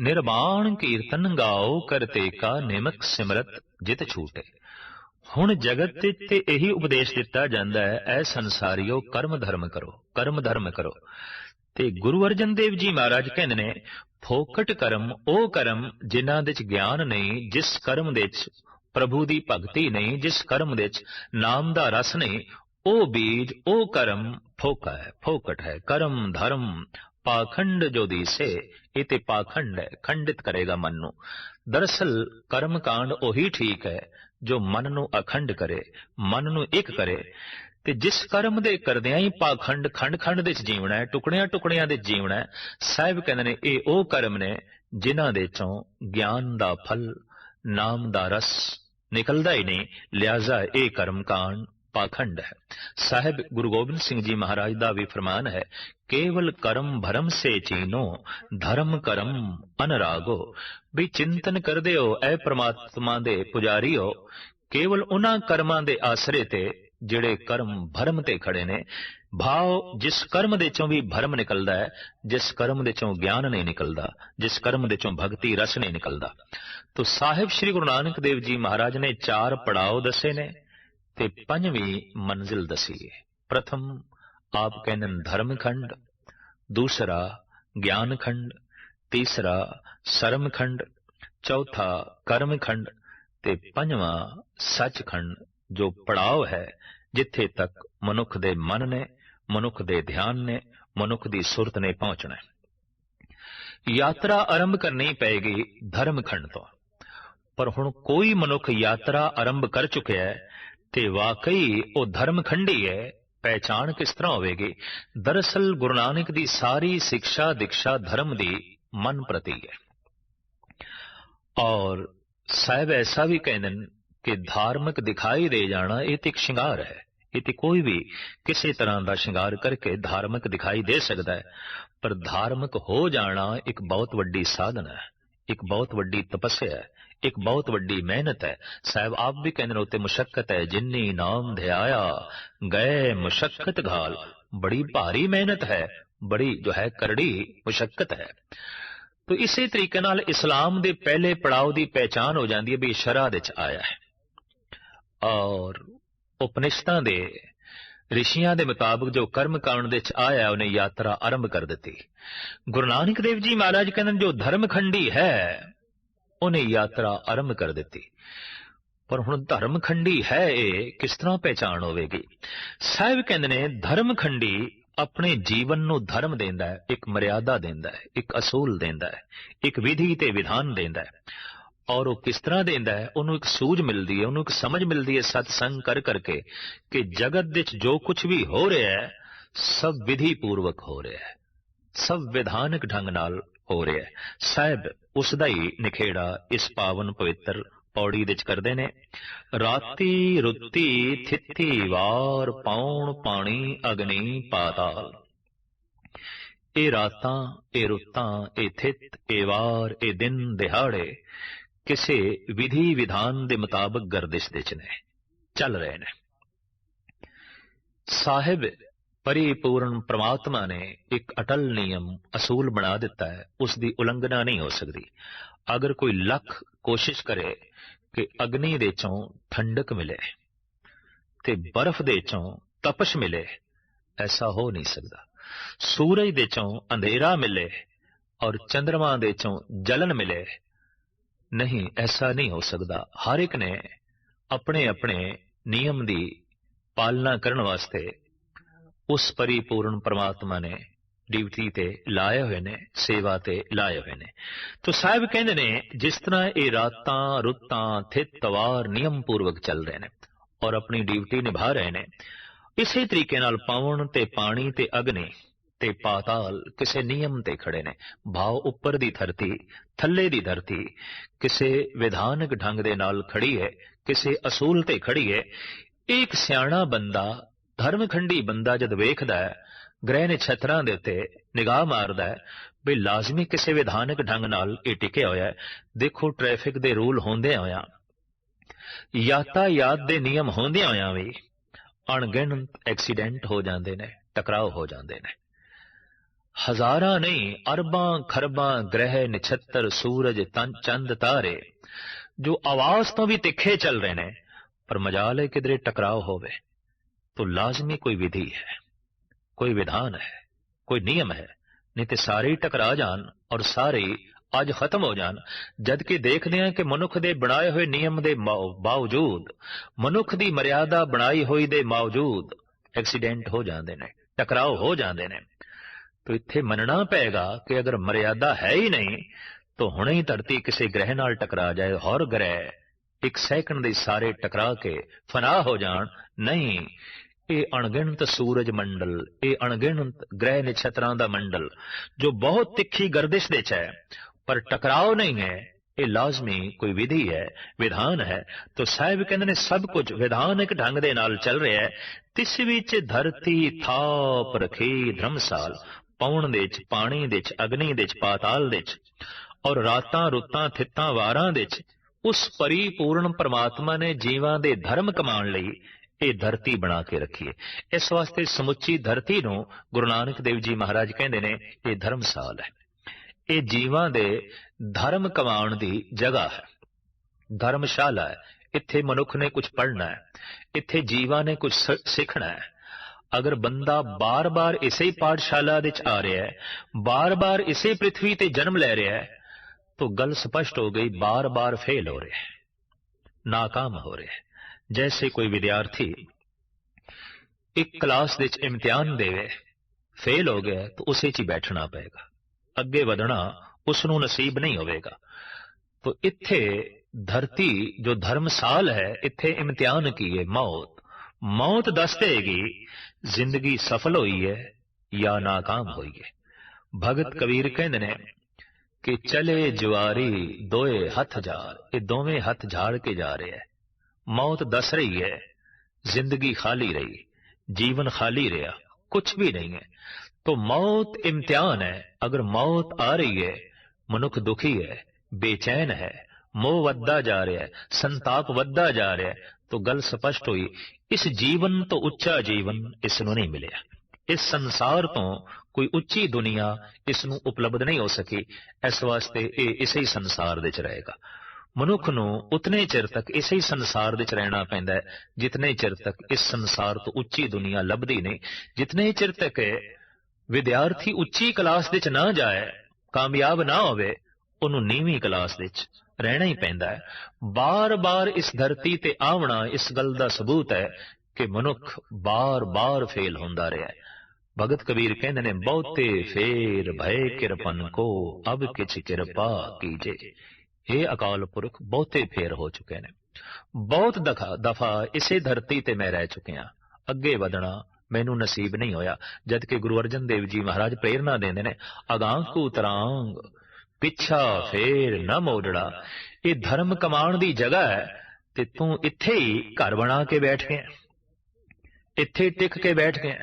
ਨਿਰਮਾਣ ਕੀਰਤਨ ਗਾਓ ਕਰਤੇ ਕਾ ਨਿਮਕ ਸਿਮਰਤ ਜਿਤ ਛੂਟੇ ਹੁਣ ਜਗਤ ਤੇ ਇਹੀ ਉਪਦੇਸ਼ ਦਿੱਤਾ ਜਾਂਦਾ ਹੈ ਐ ਸੰਸਾਰੀਓ ਕਰਮ ਧਰਮ ਕਰੋ ਕਰਮ ਧਰਮ ਕਰੋ ਤੇ ਗੁਰੂ ਅਰਜਨ ਦੇਵ ਜੀ ਮਹਾਰਾਜ ਕਹਿੰਦੇ ਨੇ ਫੋਕਟ ਕਰਮ ਉਹ ਕਰਮ ਜਿਨ੍ਹਾਂ ਦੇ ਗਿਆਨ ਨਹੀਂ ਜਿਸ ਕਰਮ ਦੇ ਚ ਪ੍ਰਭੂ ਦੀ ਭਗਤੀ ਨਹੀਂ ਜਿਸ ਕਰਮ ਵਿੱਚ ਨਾਮ ਦਾ ਰਸ ਨਹੀਂ ਉਹ ਬੀਜ, ਉਹ ਕਰਮ ਫੋਕਾ ਹੈ, ਫੋਕਟ ਹੈ, ਕਰਮ ਧਰਮ, ਪਾਖੰਡ ਜੋ ਦੀਸੇ, ਇਹ ਤੇ ਪਾਖੰਡ ਹੈ, ਖੰਡਿਤ ਕਰੇਗਾ ਮਨ ਨੂੰ। ਦਰਅਸਲ ਕਰਮ ਕਾਂਡ ਉਹੀ ਠੀਕ ਹੈ ਜੋ ਮਨ ਨੂੰ ਅਖੰਡ ਕਰੇ, ਮਨ ਨੂੰ ਇੱਕ ਕਰੇ। ਤੇ ਜਿਸ ਕਰਮ ਦੇ ਕਰਦਿਆਂ ਹੀ ਪਾਖੰਡ ਖੰਡ ਖੰਡ ਦੇ ਜੀਵਣਾ ਹੈ, ਟੁਕੜਿਆਂ ਟੁਕੜਿਆਂ ਦੇ ਜੀਵਣਾ ਹੈ, ਸਾਹਿਬ ਕਹਿੰਦੇ ਨੇ, ਇਹ ਉਹ ਕਰਮ ਨੇ ਜਿਨ੍ਹਾਂ ਦੇ ਚੋਂ ਗਿਆਨ ਦਾ ਫਲ ਨਾਮ ਦਾ ਰਸ ਨਿਕਲਦਾ ਹੀ ਨਹੀਂ, ਲਿਆਜ਼ਾ ਇਹ ਕਰਮ ਕਾਂਡ ਪਾਖੰਡ ਹੈ। ਸਾਹਿਬ ਗੁਰੂ ਗੋਬਿੰਦ ਸਿੰਘ ਜੀ ਮਹਾਰਾਜ ਦਾ ਵੀ ਫਰਮਾਨ ਹੈ, ਕੇਵਲ ਕਰਮ ਭਰਮ ਸੇ ਚੀਨੋ, ਧਰਮ ਕਰਮ ਅਨਰਾਗੋ। ਵੀ ਚਿੰਤਨ ਕਰਦੇ ਹੋ ਐ ਪ੍ਰਮਾਤਮਾ ਦੇ ਪੁਜਾਰੀ ਪੁਜਾਰੀਓ, ਕੇਵਲ ਉਹਨਾਂ ਕਰਮਾਂ ਦੇ ਆਸਰੇ ਤੇ ਜਿਹੜੇ ਕਰਮ ਭਰਮ ਤੇ ਖੜੇ ਨੇ ਭਾਵ ਜਿਸ ਕਰਮ ਦੇ ਚੋਂ ਵੀ ਭਰਮ ਨਿਕਲਦਾ ਹੈ, ਜਿਸ ਕਰਮ ਦੇ ਚੋਂ ਗਿਆਨ ਨਹੀਂ ਨਿਕਲਦਾ, ਜਿਸ ਕਰਮ ਦੇ ਚੋਂ ਭਗਤੀ ਰਸ ਨਹੀਂ ਨਿਕਲਦਾ। ਤੋ ਸਾਹਿਬ ਸ੍ਰੀ ਗੁਰੂ ਨਾਨਕ ਦੇਵ ਜੀ ਮਹਾਰਾਜ ਨੇ ਚਾਰ ਪੜਾਅ ਦੱਸੇ ਨੇ ਤੇ ਪੰਜਵੀਂ ਮੰਜ਼ਿਲ ਦਸੀ ਹੈ। ਪ੍ਰਥਮ, ਆਪ ਕਹਿੰਦੇ ਨੇ ਧਰਮ ਖੰਡ, ਦੂਸਰਾ, ਗਿਆਨ ਖੰਡ, ਤੀਸਰਾ, ਸਰਮ ਖੰਡ, ਚੌਥਾ, ਕਰਮ ਖੰਡ ਤੇ ਪੰਜਵਾਂ ਸੱਚਖੰਡ ਜੋ ਪੜਾਅ ਹੈ, ਜਿੱਥੇ ਤੱਕ ਮਨੁੱਖ ਦੇ ਮਨ ਨੇ ਮਨੁੱਖ ਦੇ ਧਿਆਨ ਨੇ, ਮਨੁੱਖ ਦੀ ਸੁਰਤ ਨੇ ਪਹੁੰਚਣਾ ਯਾਤਰਾ ਆਰੰਭ ਕਰਨੀ ਪਏਗੀ ਧਰਮ ਖੰਡ ਤੋਂ। ਪਰ ਹੁਣ ਕੋਈ ਮਨੁੱਖ ਯਾਤਰਾ ਆਰੰਭ ਕਰ ਚੁੱਕਿਆ ਹੈ ਤੇ ਵਾਕਈ ਉਹ ਧਰਮ ਖੰਡੀ ਹੈ। ਪਹਿਚਾਣ ਕਿਸ ਤਰ੍ਹਾਂ ਹੋਵੇਗੀ? ਦਰਅਸਲ ਗੁਰੂ ਨਾਨਕ ਦੀ ਸਾਰੀ ਸਿੱਖਿਆ ਦਿਕਸ਼ਾ ਧਰਮ ਦੀ ਮਨ ਪ੍ਰਤੀ ਹੈ। ਔਰ ਸਾਹਿਬ ਐਸਾ ਵੀ ਕਹਿੰਦੇ ਨੇ ਕਿ ਧਾਰਮਿਕ ਦਿਖਾਈ ਦੇ ਜਾਣਾ ਇਹ ਤੇ ਇੱਕ ਸ਼ਿੰਗਾਰ ਹੈ। ਇਹ ਕੋਈ ਵੀ ਕਿਸੇ ਤਰ੍ਹਾਂ ਦਾ ਸ਼ਿੰਗਾਰ ਕਰਕੇ ਧਾਰਮਿਕ ਦਿਖਾਈ ਦੇ ਸਕਦਾ ਹੈ। ਪਰ ਧਾਰਮਿਕ ਹੋ ਜਾਣਾ ਇੱਕ ਬਹੁਤ ਵੱਡੀ ਸਾਧਨਾ ਹੈ, ਇੱਕ ਬਹੁਤ ਵੱਡੀ ਤਪੱਸਿਆ ਹੈ, ਇੱਕ ਬਹੁਤ ਵੱਡੀ ਮਿਹਨਤ ਹੈ। ਸਾਹਿਬ, ਆਪ ਵੀ ਕਹਿੰਦੇ ਨੇ ਉੱਤੇ ਹੈ, ਜਿੰਨੀ ਨਾਮ ਧਿਆਇਆ, ਗਏ ਮੁਸ਼ਕਲ ਘਾਲ। ਬੜੀ ਭਾਰੀ ਮਿਹਨਤ ਹੈ, ਬੜੀ ਜੋ ਹੈ ਕਰੜੀ ਮੁਸ਼ਕਲ ਹੈ। ਤੋ ਇਸੇ ਤਰੀਕੇ ਨਾਲ ਇਸਲਾਮ ਦੇ ਪਹਿਲੇ ਪੜਾਅ ਦੀ ਪਹਿਚਾਨ ਹੋ ਜਾਂਦੀ ਹੈ ਵੀ ਸ਼ਰਾ ਦੇ ਚ ਆਇਆ ਹੈ। ਔਰ ਉਪਨਿਸ਼ਦਾਂ ਦੇ ਰਿਸ਼ੀਆਂ ਦੇ ਮੁਤਾਬਕ ਜੋ ਕਰਮ ਕਾਂਡ ਦੇ ਚ ਆਇਆ, ਉਹਨੇ ਯਾਤਰਾ ਆਰੰਭ ਕਰ ਦਿੱਤੀ। ਗੁਰੂ ਨਾਨਕ ਦੇਵ ਜੀ ਮਹਾਰਾਜ ਕਹਿੰਦੇ ਨੇ, ਜੋ ਧਰਮਖੰਡੀ ਹੈ, ਉਹਨੇ ਯਾਤਰਾ ਆਰੰਭ ਕਰ ਦਿੱਤੀ। ਪਰ ਹੁਣ ਧਰਮ ਖੰਡੀ ਹੈ ਇਹ, ਕਿਸ ਤਰ੍ਹਾਂ ਪਹਿਚਾਨ ਹੋਵੇਗੀ? ਸਾਹਿਬ ਕਹਿੰਦੇ ਨੇ ਧਰਮ ਖੰਡੀ ਆਪਣੇ ਜੀਵਨ ਨੂੰ ਧਰਮ ਦਿੰਦਾ ਹੈ, ਇੱਕ ਮਰਿਆਦਾ ਦਿੰਦਾ ਹੈ, ਇੱਕ ਅਸੂਲ ਦਿੰਦਾ ਹੈ, ਇੱਕ ਵਿਧੀ ਤੇ ਵਿਧਾਨ ਦਿੰਦਾ ਹੈ। ਔਰ ਉਹ ਕਿਸ ਤਰ੍ਹਾਂ ਦੇਂਦਾ ਹੈ, ਉਹਨੂੰ ਇੱਕ ਸੂਝ ਮਿਲਦੀ ਹੈ, ਉਹਨੂੰ ਇੱਕ ਸਮਝ ਮਿਲਦੀ ਹੈ ਸਤਸੰਗ ਕਰ ਕਰਕੇ ਕਿ ਜਗਤ ਵਿੱਚ ਜੋ ਕੁਝ ਵੀ ਹੋ ਰਿਹਾ ਹੈ, ਸਭ ਵਿਧੀ ਪੂਰਵਕ ਹੋ ਰਿਹਾ ਹੈ, ਸਭ ਵਿਧਾਨਕ ਢੰਗ ਨਾਲ ਹੋ ਰਿਹਾ ਹੈ। ਸਾਹਿਬ, ਉਸ ਦਾ ਹੀ ਨਿਖੇੜਾ ਇਸ ਪਾਵਨ ਪਵਿੱਤਰ ਪੌੜੀ ਵਿੱਚ ਕਰਦੇ ਨੇ। ਰਾਤੀ ਰੁੱਤੀ ਥਿੱਤੀ ਵਾਰ ਪਾਉਣ ਪਾਣੀ ਅਗਨੀ ਪਾਤਾਲ। ਇਹ ਰਾਤਾਂ, ਇਹ ਰੁੱਤਾਂ, ਇਹ ਥਿੱਤ, ਇਹ ਵਾਰ, ਇਹ ਦਿਨ, ਦਿਹਾੜੇ ਕਿਸੇ ਵਿਧੀ ਵਿਧਾਨ ਦੇ ਮੁਤਾਬਕ ਗਰਦਿਸ਼ ਦੇ ਚ ਨੇ, ਚੱਲ ਰਹੇ ਨੇ। ਸਾਹਿਬ ਪਰਿਪੂਰਨ ਪ੍ਰਮਾਤਮਾ ਨੇ ਇੱਕ ਅਟਲ ਨਿਯਮ ਅਸੂਲ ਬਣਾ ਦਿੱਤਾ ਹੈ, ਉਸ ਦੀ ਉਲੰਘਣਾ ਨਹੀਂ ਹੋ ਸਕਦੀ। ਅਗਰ ਕੋਈ ਲੱਖ ਕੋਸ਼ਿਸ਼ ਕਰੇ ਕਿ ਅਗਨੀ ਦੇ ਚੋਂ ਠੰਡਕ ਮਿਲੇ ਤੇ ਬਰਫ਼ ਦੇ ਚੋਂ ਤਪਸ਼ ਮਿਲੇ, ਐਸਾ ਹੋ ਨਹੀਂ ਸਕਦਾ। ਸੂਰਜ ਦੇ ਚੋਂ ਅੰਧੇਰਾ ਮਿਲੇ ਔਰ ਚੰ드ਰਮਾ ਦੇ ਚੋਂ ਜਲਨ ਮਿਲੇ ਨਹੀਂ, ਐਸਾ ਨਹੀਂ ਹੋ ਸਕਦਾ। ਹਰ ਇੱਕ ਨੇ ਆਪਣੇ ਆਪਣੇ ਨਿਯਮ ਦੀ ਪਾਲਣਾ ਕਰਨ ਵਾਸਤੇ ਉਸ ਪਰਿਪੂਰਨ ਪ੍ਰਮਾਤਮਾ ਨੇ ਡਿਊਟੀ ਤੇ ਲਾਏ ਹੋਏ ਨੇ, ਸੇਵਾ ਤੇ ਲਾਏ ਹੋਏ ਨੇ। ਤੋ ਸਾਹਿਬ ਕਹਿੰਦੇ ਨੇ, ਜਿਸ ਤਰ੍ਹਾਂ ਇਹ ਰਾਤਾਂ, ਰੁੱਤਾਂ, ਥਿਤ, ਤਵਾਰ, ਨਿਯਮ ਪੂਰਵਕ ਚੱਲ ਰਹੇ ਨੇ ਔਰ ਆਪਣੀ ਡਿਊਟੀ ਨਿਭਾ ਰਹੇ ਨੇ, ਇਸੇ ਤਰੀਕੇ ਨਾਲ ਪਵਨ ਤੇ ਪਾਣੀ ਤੇ ਅਗਨੀ ਤੇ ਪਾਤਾਲ ਕਿਸੇ ਨਿਯਮ ਤੇ ਖੜੇ ਨੇ। ਭਾਵ ਉੱਪਰ ਦੀ ਧਰਤੀ, ਥੱਲੇ ਦੀ ਧਰਤੀ, ਕਿਸੇ ਵਿਧਾਨਕ ਢੰਗ ਦੇ ਨਾਲ ਖੜੀ ਹੈ, ਕਿਸੇ ਅਸੂਲ ਤੇ ਖੜੀ ਹੈ। ਇੱਕ ਸਿਆਣਾ ਬੰਦਾ, ਧਰਮਖੰਡੀ ਬੰਦਾ ਜਦ ਵੇਖਦਾ ਹੈ, ਗ੍ਰਹਿ ਨਛੱਤਰਾਂ ਦੇ ਉੱਤੇ ਨਿਗਾਹ ਮਾਰਦਾ ਹੈ ਵੀ ਲਾਜ਼ਮੀ ਕਿਸੇ ਵਿਧਾਨਕ ਢੰਗ ਨਾਲ ਇਹ ਟਿਕਿਆ ਹੋਇਆ ਹੈ। ਦੇਖੋ ਟ੍ਰੈਫਿਕ ਦੇ ਰੂਲ ਹੁੰਦੇ ਹੋਇਆ। ਯਾਤਾਯਾਤ ਦੇ ਨਿਯਮ ਹੁੰਦਿਆਂ ਹੋਇਆ ਵੀ ਅਣਗਿਣਤ ਐਕਸੀਡੈਂਟ ਹੋ ਜਾਂਦੇ ਨੇ ਟਕਰਾਓ ਹੋ ਜਾਂਦੇ ਨੇ। ਹਜ਼ਾਰਾਂ ਨਹੀਂ ਅਰਬਾਂ ਖਰਬਾਂ ਗ੍ਰਹਿ ਨਛੱਤਰ ਸੂਰਜ ਤਨ ਚੰਦ ਤਾਰੇ ਜੋ ਆਵਾਜ਼ ਤੋਂ ਵੀ ਤਿੱਖੇ ਚੱਲ ਰਹੇ ਨੇ ਪਰ ਮਜਾਲ ਹੈ ਕਿਧਰੇ ਟਕਰਾਓ ਹੋਵੇ तो लाजमी कोई विधि है कोई विधान है कोई नियम है नहीं ਤੇ ਸਾਰੇ ਹੀ ਟਕਰਾ ਜਾਣ ਔਰ ਸਾਰੇ ਹੀ ਅੱਜ ਖਤਮ ਹੋ ਜਾਣ ਜਦ ਕਿ ਦੇਖਦੇ ਹਾਂ ਕਿ ਮਨੁੱਖ ਦੇ ਬਣਾਏ ਹੋਏ ਨਿਯਮ ਦੇ ਬਾਵ- ਬਾਵਜੂਦ ਮਨੁੱਖ ਦੀ ਮਰਿਆਦਾ ਬਣਾਈ ਹੋਈ ਦੇ ਬਾਵਜੂਦ ਐਕਸੀਡੈਂਟ ਹੋ ਜਾਂਦੇ ਨੇ ਟਕਰਾਓ ਹੋ ਜਾਂਦੇ ਨੇ ਤੋ ਇੱਥੇ ਮੰਨਣਾ ਪਏਗਾ ਕਿ ਅਗਰ ਮਰਿਆਦਾ ਹੈ ਹੀ ਨਹੀਂ, ਤਾਂ ਹੁਣੇ ਹੀ ਧਰਤੀ ਕਿਸੇ ਗ੍ਰਹਿ ਨਾਲ ਟਕਰਾ ਜਾਏ, ਹੋਰ ਗ੍ਰਹਿ ਇੱਕ ਸੈਕਿੰਡ ਦੇ ਸਾਰੇ ਟਕਰਾ ਕੇ ਫਨਾ ਹੋ ਜਾਣ। ਨਹੀਂ, ਇਹ ਅਣਗਿਣਤ ਸੂਰਜ ਮੰਡਲ, ਇਹ ਅਣਗਿਣਤ ਗ੍ਰਹਿ ਨਛੱਤਰਾਂ ਦਾ ਮੰਡਲ, ਜੋ ਬਹੁਤ ਤਿੱਖੀ ਗਰਦਿਸ਼ ਦੇ ਚ ਹੈ, ਪਰ ਟਕਰਾਓ ਨਹੀਂ ਹੈ, ਇਹ ਲਾਜ਼ਮੀ ਕੋਈ ਵਿਧੀ ਹੈ, ਵਿਧਾਨ ਹੈ। ਤਾਂ ਸਾਹਿਬ ਕਹਿੰਦੇ ਨੇ ਸਭ ਕੁਝ ਵਿਧਾਨਕ ਢੰਗ ਦੇ ਨਾਲ ਚੱਲ ਰਿਹਾ ਹੈ। ਤਿਸ ਵਿੱਚ ਧਰਤੀ ਥਾਪ ਰਖੀ ਧਰਮਸਾਲ। ਪੌਣ ਦੇ ਚ ਪਾਣੀ ਦੇ ਚ ਅਗਨੀ ਦੇ ਚ ਪਾਤਾਲ ਦੇ ਚ ਔਰ ਰਾਤਾਂ, ਰੁੱਤਾਂ, ਥਿੱਤਾਂ, ਵਾਰਾਂ ਦੇ ਚ ਉਸ ਪਰਿਪੂਰਨ ਪਰਮਾਤਮਾ ਨੇ ਜੀਵਾਂ ਦੇ ਧਰਮ ਕਮਾਉਣ ਲਈ ਇਹ ਧਰਤੀ ਬਣਾ ਕੇ ਰੱਖੀ ਹੈ। ਇਸ ਵਾਸਤੇ ਸਮੁੱਚੀ ਧਰਤੀ ਨੂੰ ਗੁਰੂ ਨਾਨਕ ਦੇਵ ਜੀ ਮਹਾਰਾਜ ਕਹਿੰਦੇ ਨੇ, ਇਹ ਧਰਮਸਾਲ ਹੈ। ਇਹ ਜੀਵਾਂ ਦੇ ਧਰਮ ਕਮਾਉਣ ਦੀ ਜਗ੍ਹਾ ਹੈ। ਧਰਮਸ਼ਾਲਾ ਹੈ। ਇੱਥੇ ਮਨੁੱਖ ਨੇ ਕੁਝ ਪੜ੍ਹਨਾ ਹੈ। ਇੱਥੇ ਜੀਵਾਂ ਨੇ ਕੁਝ ਸ- ਸਿੱਖਣਾ ਹੈ। ਅਗਰ ਬੰਦਾ ਬਾਰ-ਬਾਰ ਇਸੇ ਹੀ ਪਾਠਸ਼ਾਲਾ ਵਿੱਚ ਆ ਰਿਹਾ ਹੈ ਬਾਰ-ਬਾਰ ਇਸੇ ਪ੍ਰithvi ਤੇ ਜਨਮ ਲੈ ਰਿਹਾ ਹੈ तो गल स्पष्ट हो गई बार बार फेल हो रहे हैं नाकाम हो रहे हैं जैसे कोई विद्यार्थी ਇੱਕ ਕਲਾਸ ਵਿੱਚ ਇਮਤਿਹਾਨ ਦੇਵੇ ਫੇਲ ਹੋ ਗਿਆ ਤਾਂ ਉਸੇ 'ਚ ਹੀ ਬੈਠਣਾ ਪਏਗਾ ਅੱਗੇ ਵਧਣਾ ਉਸ ਨੂੰ ਨਸੀਬ ਨਹੀਂ ਹੋਵੇਗਾ ਤਾਂ ਇੱਥੇ ਧਰਤੀ ਜੋ ਧਰਮਸਾਲ ਹੈ ਇੱਥੇ ਇਮਤਿਹਾਨ ਕੀ ਹੈ ਮੌਤ ਮੌਤ ਦੱਸ ਦੇਗੀ ज़िंदगी सफल हुई है या नाकाम हुई है। भगत कबीर कहते ने कि चले जुआरी दोए हथ जार ये हथ झाड़ के जा रहे हैं। मौत दस रही है, ज़िंदगी खाली रही, जीवन खाली रहा, कुछ भी नहीं है। तो मौत इम्तिहान है, अगर मौत आ रही है, मनुख दुखी है, बेचैन है, मोह वद्दा जा रहा है, संताप वद्दा जा रहा है तो गल स्पष्ट हुई ਇਸ ਜੀਵਨ ਤੋਂ ਉੱਚਾ ਜੀਵਨ ਇਸ ਨੂੰ ਨਹੀਂ ਮਿਲਿਆ। ਇਸ ਸੰਸਾਰ ਤੋਂ ਕੋਈ ਉੱਚੀ ਦੁਨੀਆ ਇਸ ਨੂੰ ਉਪਲਬਧ ਨਹੀਂ ਹੋ ਸਕੀ। ਇਸ ਵਾਸਤੇ ਇਹ ਇਸੇ ਹੀ ਸੰਸਾਰ ਵਿੱਚ ਰਹੇਗਾ। ਮਨੁੱਖ ਨੂੰ ਉਤਨੇ ਚਿਰ ਤੱਕ ਇਸੇ ਹੀ ਸੰਸਾਰ ਵਿੱਚ ਰਹਿਣਾ ਪੈਂਦਾ ਹੈ, ਜਿਤਨੇ ਚਿਰ ਤੱਕ ਇਸ ਸੰਸਾਰ ਤੋਂ ਉੱਚੀ ਦੁਨੀਆ ਲੱਭਦੀ ਨਹੀਂ। ਜਿਤਨੇ ਚਿਰ ਤੱਕ ਵਿਦਿਆਰਥੀ ਉੱਚੀ ਕਲਾਸ ਵਿੱਚ ਨਾ ਜਾਏ, ਕਾਮਯਾਬ ਨਾ ਹੋਵੇ, ਉਹਨੂੰ ਨੀਵੀਂ ਕਲਾਸ ਵਿੱਚ ਰਹਿਣਾ ਹੀ ਪੈਂਦਾ ਹੈ। ਬਾਰ-ਬਾਰ ਇਸ ਧਰਤੀ ਤੇ ਆਉਣਾ ਇਸ ਗੱਲ ਦਾ ਸਬੂਤ ਹੈ ਕਿ ਮਨੁੱਖ ਬਾਰ-ਬਾਰ ਫੇਲ ਹੁੰਦਾ ਰਿਹਾ ਹੈ। ਭਗਤ ਕਬੀਰ ਕਹਿੰਦੇ ਨੇ, ਬਹੁਤੇ ਫੇਰ ਭਏ ਕਿਰਪਨ ਕੋ, ਅਬ ਕਿਛ ਕਿਰਪਾ ਕੀਜੇ। ਇਹ ਅਕਾਲ ਪੁਰਖ, ਬਹੁਤੇ ਫੇਰ ਹੋ ਚੁੱਕੇ ਨੇ। ਬਹੁਤ ਦਫਾ ਦਫਾ ਇਸੇ ਧਰਤੀ ਤੇ ਮੈਂ ਰਹਿ ਚੁੱਕਿਆ ਅੱਗੇ ਵਧਣਾ ਮੈਨੂੰ ਨਸੀਬ ਨਹੀਂ ਹੋਇਆ ਜਦ ਕਿ ਗੁਰੂ ਅਰਜਨ ਦੇਵ ਜੀ ਮਹਾਰਾਜ ਪ੍ਰੇਰਣਾ ਦਿੰਦੇ ਨੇ, ਅਗਾਂਹ ਕੂ ਤਰਾਂਗ ਪਿੱਛਾ ਫੇਰ ਨਾ ਮੋੜੜਾ ਇਹ ਧਰਮ ਕਮਾਉਣ ਦੀ ਜਗ੍ਹਾ ਹੈ ਤੇ ਤੂੰ ਇੱਥੇ ਹੀ ਘਰ ਬਣਾ ਕੇ ਬੈਠ ਗਿਆ। ਇੱਥੇ ਟਿਕ ਕੇ ਬੈਠ ਗਿਆ।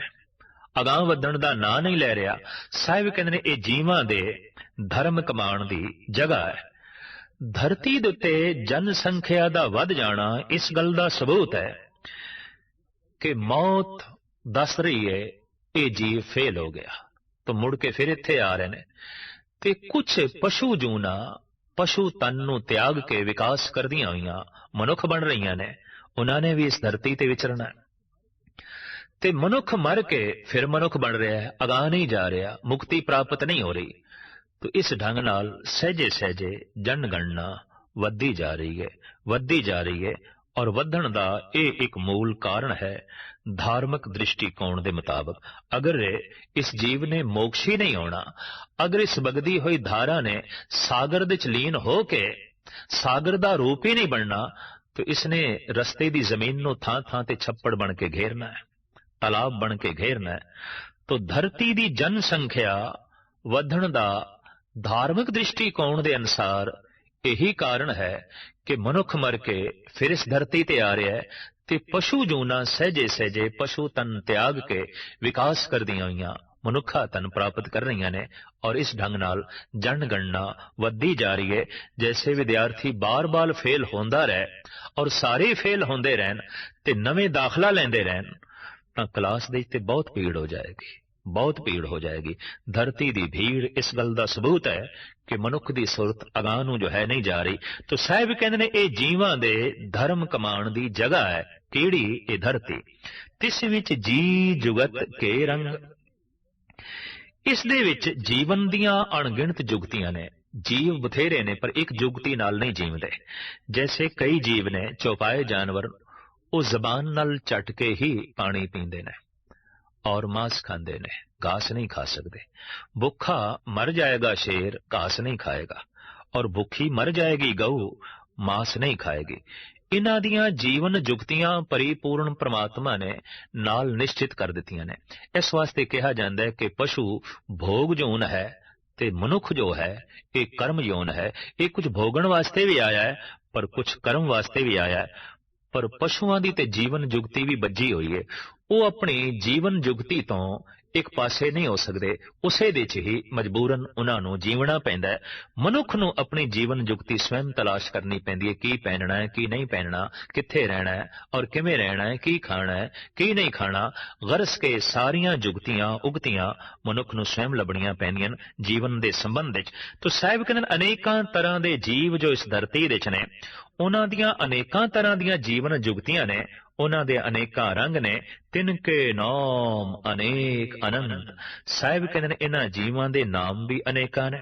ਅਗਾਂਹ ਵਧਣ ਦਾ ਨਾਂ ਨਹੀਂ ਲੈ ਰਿਹਾ। ਸਾਹਿਬ ਕਹਿੰਦੇ ਨੇ, ਇਹ ਜੀਵਾਂ ਦੇ ਧਰਮ ਕਮਾਉਣ ਦੀ ਜਗ੍ਹਾ ਹੈ। ਧਰਤੀ ਦੇ ਉੱਤੇ ਜਨਸੰਖਿਆ ਦਾ ਵੱਧ ਜਾਣਾ ਇਸ ਗੱਲ ਦਾ ਸਬੂਤ ਹੈ ਕਿ ਮੌਤ ਦੱਸ ਰਹੀ ਹੈ, ਇਹ ਜੀਵ ਫੇਲ ਹੋ ਗਿਆ। ਤਾਂ ਮੁੜ ਕੇ ਫਿਰ ਇੱਥੇ ਆ ਰਹੇ ਨੇ। ਤੇ ਕੁਝ ਪਸ਼ੂ ਜੂਨਾ ਪਸ਼ੂ ਤਨ ਨੂੰ ਤਿਆਗ ਕੇ ਵਿਕਾਸ ਕਰਦੀਆਂ ਹੋਈਆਂ ਮਨੁੱਖ ਬਣ ਰਹੀਆਂ ਨੇ, ਉਹਨਾਂ ਨੇ ਵੀ ਇਸ ਧਰਤੀ ਤੇ ਵਿਚਰਨਾ ਹੈ। ਤੇ ਮਨੁੱਖ ਮਰ ਕੇ ਫਿਰ ਮਨੁੱਖ ਬਣ ਰਿਹਾ ਹੈ, ਅਗਾਹ ਨਹੀਂ ਜਾ ਰਿਹਾ, ਮੁਕਤੀ ਪ੍ਰਾਪਤ ਨਹੀਂ ਹੋ ਰਹੀ। ਤੋ ਇਸ ਢੰਗ ਨਾਲ ਸਹਜੇ ਸਹਜੇ ਜਨਗਣਨਾ ਵੱਧਦੀ ਜਾ ਰਹੀ ਹੈ, ਵੱਧਦੀ ਜਾ ਰਹੀ ਹੈ ਔਰ ਵਧਣ ਦਾ ਇਹ ਇੱਕ ਮੂਲ ਕਾਰਨ ਹੈ ਧਾਰਮਿਕ ਦ੍ਰਿਸ਼ਟੀਕੋਣ ਦੇ ਮੁਤਾਬਕ ਅਗਰ ਇਸ ਜੀਵ ਨੇ ਮੋਕਸ਼ ਹੀ ਨਹੀਂ ਆਉਣਾ ਅਗਰ ਇਸ ਵਗਦੀ ਹੋਈ ਧਾਰਾ ਨੇ ਸਾਗਰ ਦੇ ਚ ਲੀਨ ਹੋ ਕੇ ਸਾਗਰ ਦਾ ਰੂਪ ਹੀ ਨਹੀਂ ਬਣਨਾ तो इसने रस्ते ਦੀ ਜ਼ਮੀਨ ਨੂੰ ਥਾਂ ਥਾਂ ਤੇ ਛੱਪੜ ਬਣ ਕੇ ਘੇਰਨਾ ਹੈ ਤਾਲਾਬ ਬਣ ਕੇ ਘੇਰਨਾ ਹੈ ਤੋ ਧਰਤੀ ਦੀ ਜਨਸੰਖਿਆ ਵਧਣ ਦਾ ਧਾਰਮਿਕ ਦ੍ਰਿਸ਼ਟੀਕੋਣ ਦੇ ਅਨਸਾਰ ਇਹੀ ਕਾਰਨ ਹੈ ਕਿ ਮਨੁੱਖ ਮਰ ਕੇ ਫਿਰ ਇਸ ਧਰਤੀ ਤੇ ਆ ਰਿਹਾ ਹੈ ਤੇ ਪਸ਼ੂ ਜੂਨਾ ਸਹਜੇ ਸਹਜੇ ਪਸ਼ੂ ਤਨ ਤਿਆਗ ਕੇ ਵਿਕਾਸ ਕਰਦੀਆਂ ਹੋਈਆਂ ਮਨੁੱਖਾ ਤਨ ਪ੍ਰਾਪਤ ਕਰ ਰਹੀਆਂ ਨੇ ਔਰ ਇਸ ਢੰਗ ਨਾਲ ਜਨਗਣਨਾ ਵੱਧਦੀ ਜਾ ਰਹੀ ਹੈ, ਜੈਸੇ ਵਿਦਿਆਰਥੀ ਬਾਰ-ਬਾਰ ਫੇਲ ਹੁੰਦਾ ਰਹੇ ਔਰ ਸਾਰੇ ਫੇਲ ਹੁੰਦੇ ਰਹਿਣ ਤੇ ਨਵੇਂ ਦਾਖਲਾ ਲੈਂਦੇ ਰਹਿਣ ਤਾਂ ਕਲਾਸ ਦੇ ਤੇ ਬਹੁਤ ਭੀੜ ਹੋ ਜਾਏਗੀ। ਬਹੁਤ ਭੀੜ ਹੋ ਜਾਏਗੀ। ਧਰਤੀ ਦੀ ਭੀੜ ਇਸ ਗੱਲ ਦਾ ਸਬੂਤ ਹੈ ਕਿ ਮਨੁੱਖ ਦੀ ਸੁਰਤ ਅਗਾਹ ਨੂੰ ਜੋ ਹੈ ਨਹੀਂ ਜਾ ਰਹੀ। ਤਾਂ ਸਾਹਿਬ ਕਹਿੰਦੇ ਨੇ, ਇਹ ਜੀਵਾਂ ਦੇ ਧਰਮ ਕਮਾਉਣ ਦੀ ਜਗ੍ਹਾ ਹੈ। ਕਿਹੜੀ? ਇਹ ਧਰਤੀ। ਤਿਸ ਵਿੱਚ ਜੀ ਜੁਗਤ ਕੇ ਰੰਗ। ਇਸ ਦੇ ਵਿੱਚ ਜੀਵਨ ਦੀਆਂ ਅਣਗਿਣਤ ਜੁਗਤੀਆਂ ਨੇ। ਜੀਵ ਬਥੇਰੇ ਨੇ, ਪਰ ਇੱਕ ਜੁਗਤੀ ਨਾਲ ਨਹੀਂ ਜੀਵਦੇ। ਜੈਸੇ ਕਈ ਜੀਵ ਨੇ, ਚੌਪਾਏ ਜਾਨਵਰ, ਉਹ ਜ਼ਬਾਨ ਨਾਲ ਚਟ ਕੇ ਹੀ ਪਾਣੀ ਪੀਂਦੇ ਨੇ। ਔਰ ਮਾंस ਖਾਂਦੇ ਨੇ, ਘਾਸ ਨਹੀਂ ਖਾ ਸਕਦੇ। ਭੁੱਖਾ ਮਰ ਜਾਏਗਾ ਸ਼ੇਰ, ਘਾਸ ਨਹੀਂ ਖਾਏਗਾ। ਔਰ ਭੁੱਖੀ ਮਰ ਜਾਏਗੀ ਗਊ ਮਾंस ਨਹੀਂ ਖਾਏਗੀ। ਇਹਨਾਂ ਦੀਆਂ ਜੀਵਨ ਜੁਗਤੀਆਂ ਪਰਿਪੂਰਨ ਪ੍ਰਮਾਤਮਾ ਨੇ ਨਾਲ ਨਿਸ਼ਚਿਤ ਕਰ ਦਿੱਤੀਆਂ ਨੇ। ਇਸ ਵਾਸਤੇ ਕਿਹਾ ਜਾਂਦਾ ਹੈ ਕਿ ਪਸ਼ੂ ਭੋਗ ਜੋਨ ਹੈ ਤੇ ਮਨੁੱਖ ਜੋ ਹੈ, ਇਹ ਕਰਮ ਯੋਨ ਹੈ। ਇਹ ਕੁਝ ਭੋਗਣ ਵਾਸਤੇ ਵੀ ਆਇਆ ਹੈ, ਪਰ ਕੁਝ ਕਰਮ ਵਾਸਤੇ ਵੀ ਆਇਆ ਹੈ। ਪਰ ਪਸ਼ੂਆਂ ਦੀ ਤੇ ਜੀਵਨ ਜੁਗਤੀ ਵੀ ਬੱਜੀ ਹੋਈ ਹੈ ਉਹ ਆਪਣੀ ਜੀਵਨ ਜੁਗਤੀ ਤੋਂ ਇੱਕ ਪਾਸੇ ਨਹੀਂ ਹੋ ਸਕਦੇ, ਉਸੇ ਦੇ ਚ ਹੀ ਮਜਬੂਰਨ ਉਹਨਾਂ ਨੂੰ ਜੀਵਣਾ ਪੈਂਦਾ ਹੈ। ਮਨੁੱਖ ਨੂੰ ਆਪਣੀ ਜੀਵਨ ਜੁਗਤੀ ਸਵੈਮ ਤਲਾਸ਼ ਕਰਨੀ ਪੈਂਦੀ ਹੈ, ਕੀ ਪਹਿਨਣਾ ਹੈ, ਕੀ ਨਹੀਂ ਪਹਿਨਣਾ, ਕਿੱਥੇ ਰਹਿਣਾ ਹੈ ਔਰ ਕਿਵੇਂ ਰਹਿਣਾ ਹੈ, ਕੀ ਖਾਣਾ ਹੈ, ਕੀ ਨਹੀਂ ਖਾਣਾ। ਗਰਸ ਕੇ ਸਾਰੀਆਂ ਜੁਗਤੀਆਂ, ਉਗਤੀਆਂ ਮਨੁੱਖ ਨੂੰ ਸਵੈਮ ਲੱਭਣੀਆਂ ਪੈਂਦੀਆਂ ਜੀਵਨ ਦੇ ਸੰਬੰਧ ਵਿੱਚ। ਤੋ ਸਾਹਿਬ ਕਹਿੰਦੇ ਅਨੇਕਾਂ ਤਰ੍ਹਾਂ ਦੇ ਜੀਵ ਜੋ ਇਸ ਧਰਤੀ ਦੇ ਵਿੱਚ ਨੇ, ਉਹਨਾਂ ਦੀਆਂ ਅਨੇਕਾਂ ਤਰ੍ਹਾਂ ਦੀਆਂ ਜੀਵਨ ਜੁਗਤੀਆਂ ਨੇ ਉਹਨਾਂ ਦੇ ਅਨੇਕਾਂ ਰੰਗ ਨੇ, ਤਿੰਨ ਕੇ ਨਾਮ ਅਨੇਕ ਅਨੰਤ ਸਾਹਿਬ ਕਹਿੰਦੇ ਨੇ, ਇਹਨਾਂ ਜੀਵਾਂ ਦੇ ਨਾਮ ਵੀ ਅਨੇਕਾਂ ਨੇ,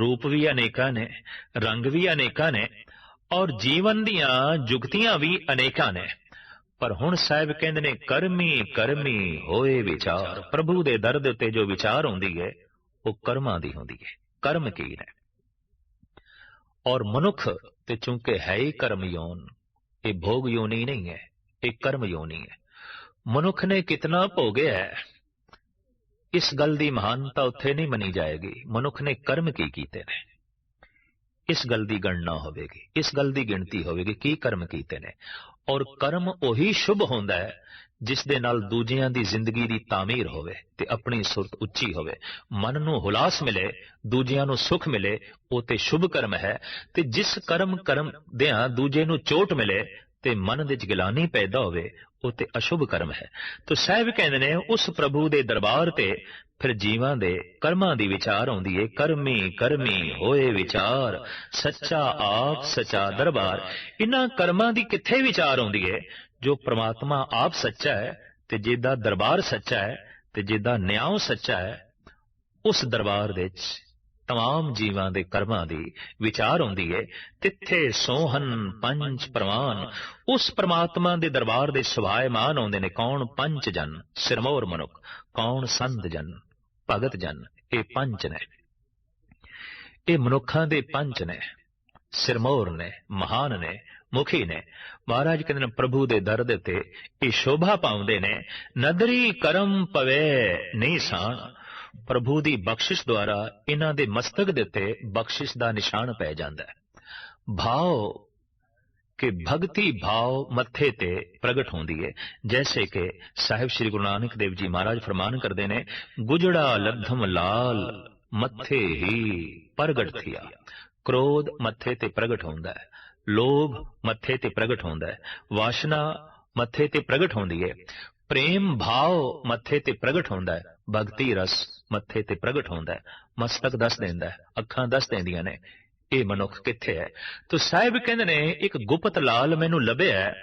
ਰੂਪ ਵੀ ਅਨੇਕਾਂ ਨੇ, ਰੰਗ ਵੀ ਅਨੇਕਾਂ ਨੇ, ਔਰ ਜੀਵਨ ਦੀਆਂ ਜੁਗਤੀਆਂ ਵੀ ਅਨੇਕਾਂ ਨੇ। ਪਰ ਹੁਣ ਸਾਹਿਬ ਕਹਿੰਦੇ ਨੇ, ਕਰਮੀ ਕਰਮੀ ਹੋਏ ਵਿਚਾਰ। ਪ੍ਰਭੂ ਦੇ ਦਰ ਦੇ ਉੱਤੇ ਜੋ ਵਿਚਾਰ ਹੁੰਦੀ ਹੈ ਉਹ ਕਰਮਾਂ ਦੀ ਹੁੰਦੀ ਹੈ ਕਰਮ ਕੀ ਨੇ? ਔਰ ਮਨੁੱਖ ਤੇ ਚੂੰਕਿ ਹੈ ਹੀ ਕਰਮ ਯੋਨ ਇਹ ਭੋਗ ਯੋਨੀ ਨਹੀਂ ਹੈ, ਇਹ ਕਰਮ ਯੋਨੀ ਹੈ। ਮਨੁੱਖ ਨੇ ਕਿਤਨਾ ਭੋਗਿਆ ਹੈ, ਇਸ ਗੱਲ ਦੀ ਮਹਾਨਤਾ ਉੱਥੇ ਨਹੀਂ ਮੰਨੀ ਜਾਏਗੀ। ਮਨੁੱਖ ਨੇ ਕਰਮ ਕੀ ਕੀਤੇ ਨੇ? ਇਸ ਗੱਲ ਦੀ ਗਣਨਾ ਹੋਵੇਗੀ, ਇਸ ਗੱਲ ਦੀ ਗਿਣਤੀ ਹੋਵੇਗੀ, ਕੀ ਕਰਮ ਕੀਤੇ ਨੇ। ਔਰ ਕਰਮ ਉਹੀ ਸ਼ੁਭ ਹੁੰਦਾ ਹੈ, ਜਿਸ ਦੇ ਨਾਲ ਦੂਜਿਆਂ ਦੀ ਜ਼ਿੰਦਗੀ ਦੀ ਤਾਮੀਰ ਹੋਵੇ ਤੇ ਆਪਣੀ ਸੁਰਤ ਉੱਚੀ ਹੋਵੇ। ਮਨ ਨੂੰ ਹੁਲਾਸ ਮਿਲੇ, ਦੂਜਿਆਂ ਨੂੰ ਸੁਖ ਮਿਲੇ, ਉਹ ਤੇ ਸ਼ੁਭ ਕਰਮ ਹੈ। ਤੇ ਜਿਸ ਕਰਮ ਕਰਮ ਦਿਆਂ ਦੂਜੇ ਨੂੰ ਚੋਟ ਮਿਲੇ ਤੇ ਮਨ ਵਿੱਚ ਗਿਲਾਨੀ ਪੈਦਾ ਹੋਵੇ ਉਹ ਅਸ਼ੁਭ ਕਰਮ ਹੈ। ਤੋ ਸਾਹਿਬ ਕਹਿੰਦੇ ਨੇ, ਉਸ ਪ੍ਰਭੂ ਦੇ ਦਰਬਾਰ ਤੇ ਫਿਰ ਜੀਵਾਂ ਦੇ ਕਰਮਾਂ ਦੀ ਵਿਚਾਰ ਆਉਂਦੀ ਏ। ਕਰਮੀ ਕਰਮੀ ਹੋਏ ਵਿਚਾਰ, ਸੱਚਾ ਆਪ, ਸੱਚਾ ਦਰਬਾਰ। ਇਹਨਾਂ ਕਰਮਾਂ ਦੀ ਕਿੱਥੇ ਵਿਚਾਰ ਆਉਂਦੀ ਏ? ਜੋ ਪ੍ਰਮਾਤਮਾ ਆਪ ਸੱਚਾ ਹੈ ਤੇ ਜਿਹਦਾ ਦਰਬਾਰ ਸੱਚਾ ਹੈ ਤੇ ਜਿਹਦਾ ਨਿਆਂ ਸੱਚਾ ਹੈ, ਉਸ ਦਰਬਾਰ ਦੇ ਵਿੱਚ ਤਮਾਮ ਜੀਵਾਂ ਦੇ ਕਰਮਾਂ ਦੀ ਵਿਚਾਰ ਹੁੰਦੀ ਹੈ ਤਿੱਥੇ ਸੋਹਨ ਪੰਜ ਪ੍ਰਮਾਨ ਉਸ ਪ੍ਰਮਾਤਮਾ ਦੇ ਦਰਬਾਰ ਦੇ ਸਵਾਇਮਾਨ ਆਉਂਦੇ ਨੇ ਕੌਣ ਪੰਜ ਜਨ ਸਿਰਮੌਰ ਮਨੁੱਖ ਕੌਣ ਸੰਤ ਜਨ ਭਗਤ ਜਨ ਇਹ ਪੰਜ ਨੇ ਇਹ ਮਨੁੱਖਾਂ ਦੇ ਪੰਜ ਨੇ ਸਿਰਮੌਰ ਨੇ ਮਹਾਨ ਨੇ ਮੁਖੀ ਨੇ ਮਹਾਰਾਜ ਕਹਿੰਦੇ ਨੇ ਪ੍ਰਭੂ ਦੇ ਦਰ ਦੇ ਤੇ ਇਹ ਸ਼ੋਭਾ ਪਾਉਂਦੇ ਨੇ ਨਦਰੀ ਕਰਮ ਪਵੇ ਨਹੀਂ ਸਾਂ ਪ੍ਰਭੂ ਦੀ ਬਖਸ਼ਿਸ਼ ਦੁਆਰਾ ਇਹਨਾਂ ਦੇ ਮਸਤਕ ਦੇ ਉੱਤੇ ਬਖਸ਼ਿਸ਼ ਦਾ ਨਿਸ਼ਾਨ ਪੈ ਜਾਂਦਾ ਹੈ। ਭਾਵ ਕਿ ਭਗਤੀ ਭਾਵ ਮੱਥੇ ਤੇ ਪ੍ਰਗਟ ਹੁੰਦੀ ਹੈ। ਜੈਸੇ ਕਿ ਸਾਹਿਬ ਸ੍ਰੀ ਗੁਰੂ ਨਾਨਕ ਦੇਵ ਜੀ ਮਹਾਰਾਜ ਫਰਮਾਨ ਕਰਦੇ ਨੇ, ਗੁਜੜਾ ਲੱਧਮ ਲਾਲ ਮੱਥੇ ਹੀ ਪ੍ਰਗਟ ਥਿਆ। ਕ੍ਰੋਧ ਮੱਥੇ ਤੇ ਪ੍ਰਗਟ ਹੁੰਦਾ ਹੈ। ਲੋਭ ਮੱਥੇ ਤੇ ਪ੍ਰਗਟ ਹੁੰਦਾ ਹੈ। ਵਾਸ਼ਨਾ ਮੱਥੇ ਤੇ ਪ੍ਰਗਟ ਹੁੰਦੀ ਹੈ। ਪ੍ਰੇਮ ਭਾਵ ਮੱਥੇ ਤੇ ਪ੍ਰਗਟ ਹੁੰਦਾ ਹੈ। ਭਗਤੀ ਰਸ ਮੱਥੇ ਤੇ ਪ੍ਰਗਟ ਹੁੰਦਾ ਹੈ, ਮਸਤਕ ਦੱਸ ਦਿੰਦਾ ਹੈ, ਅੱਖਾਂ ਦੱਸ ਦਿੰਦੀਆਂ ਨੇ, ਇਹ ਮਨੁੱਖ ਕਿੱਥੇ ਹੈ? ਤੋ ਸਾਹਿਬ ਕਹਿੰਦੇ ਨੇ, ਇੱਕ ਗੁਪਤ ਲਾਲ ਮੈਨੂੰ ਲੱਭਿਆ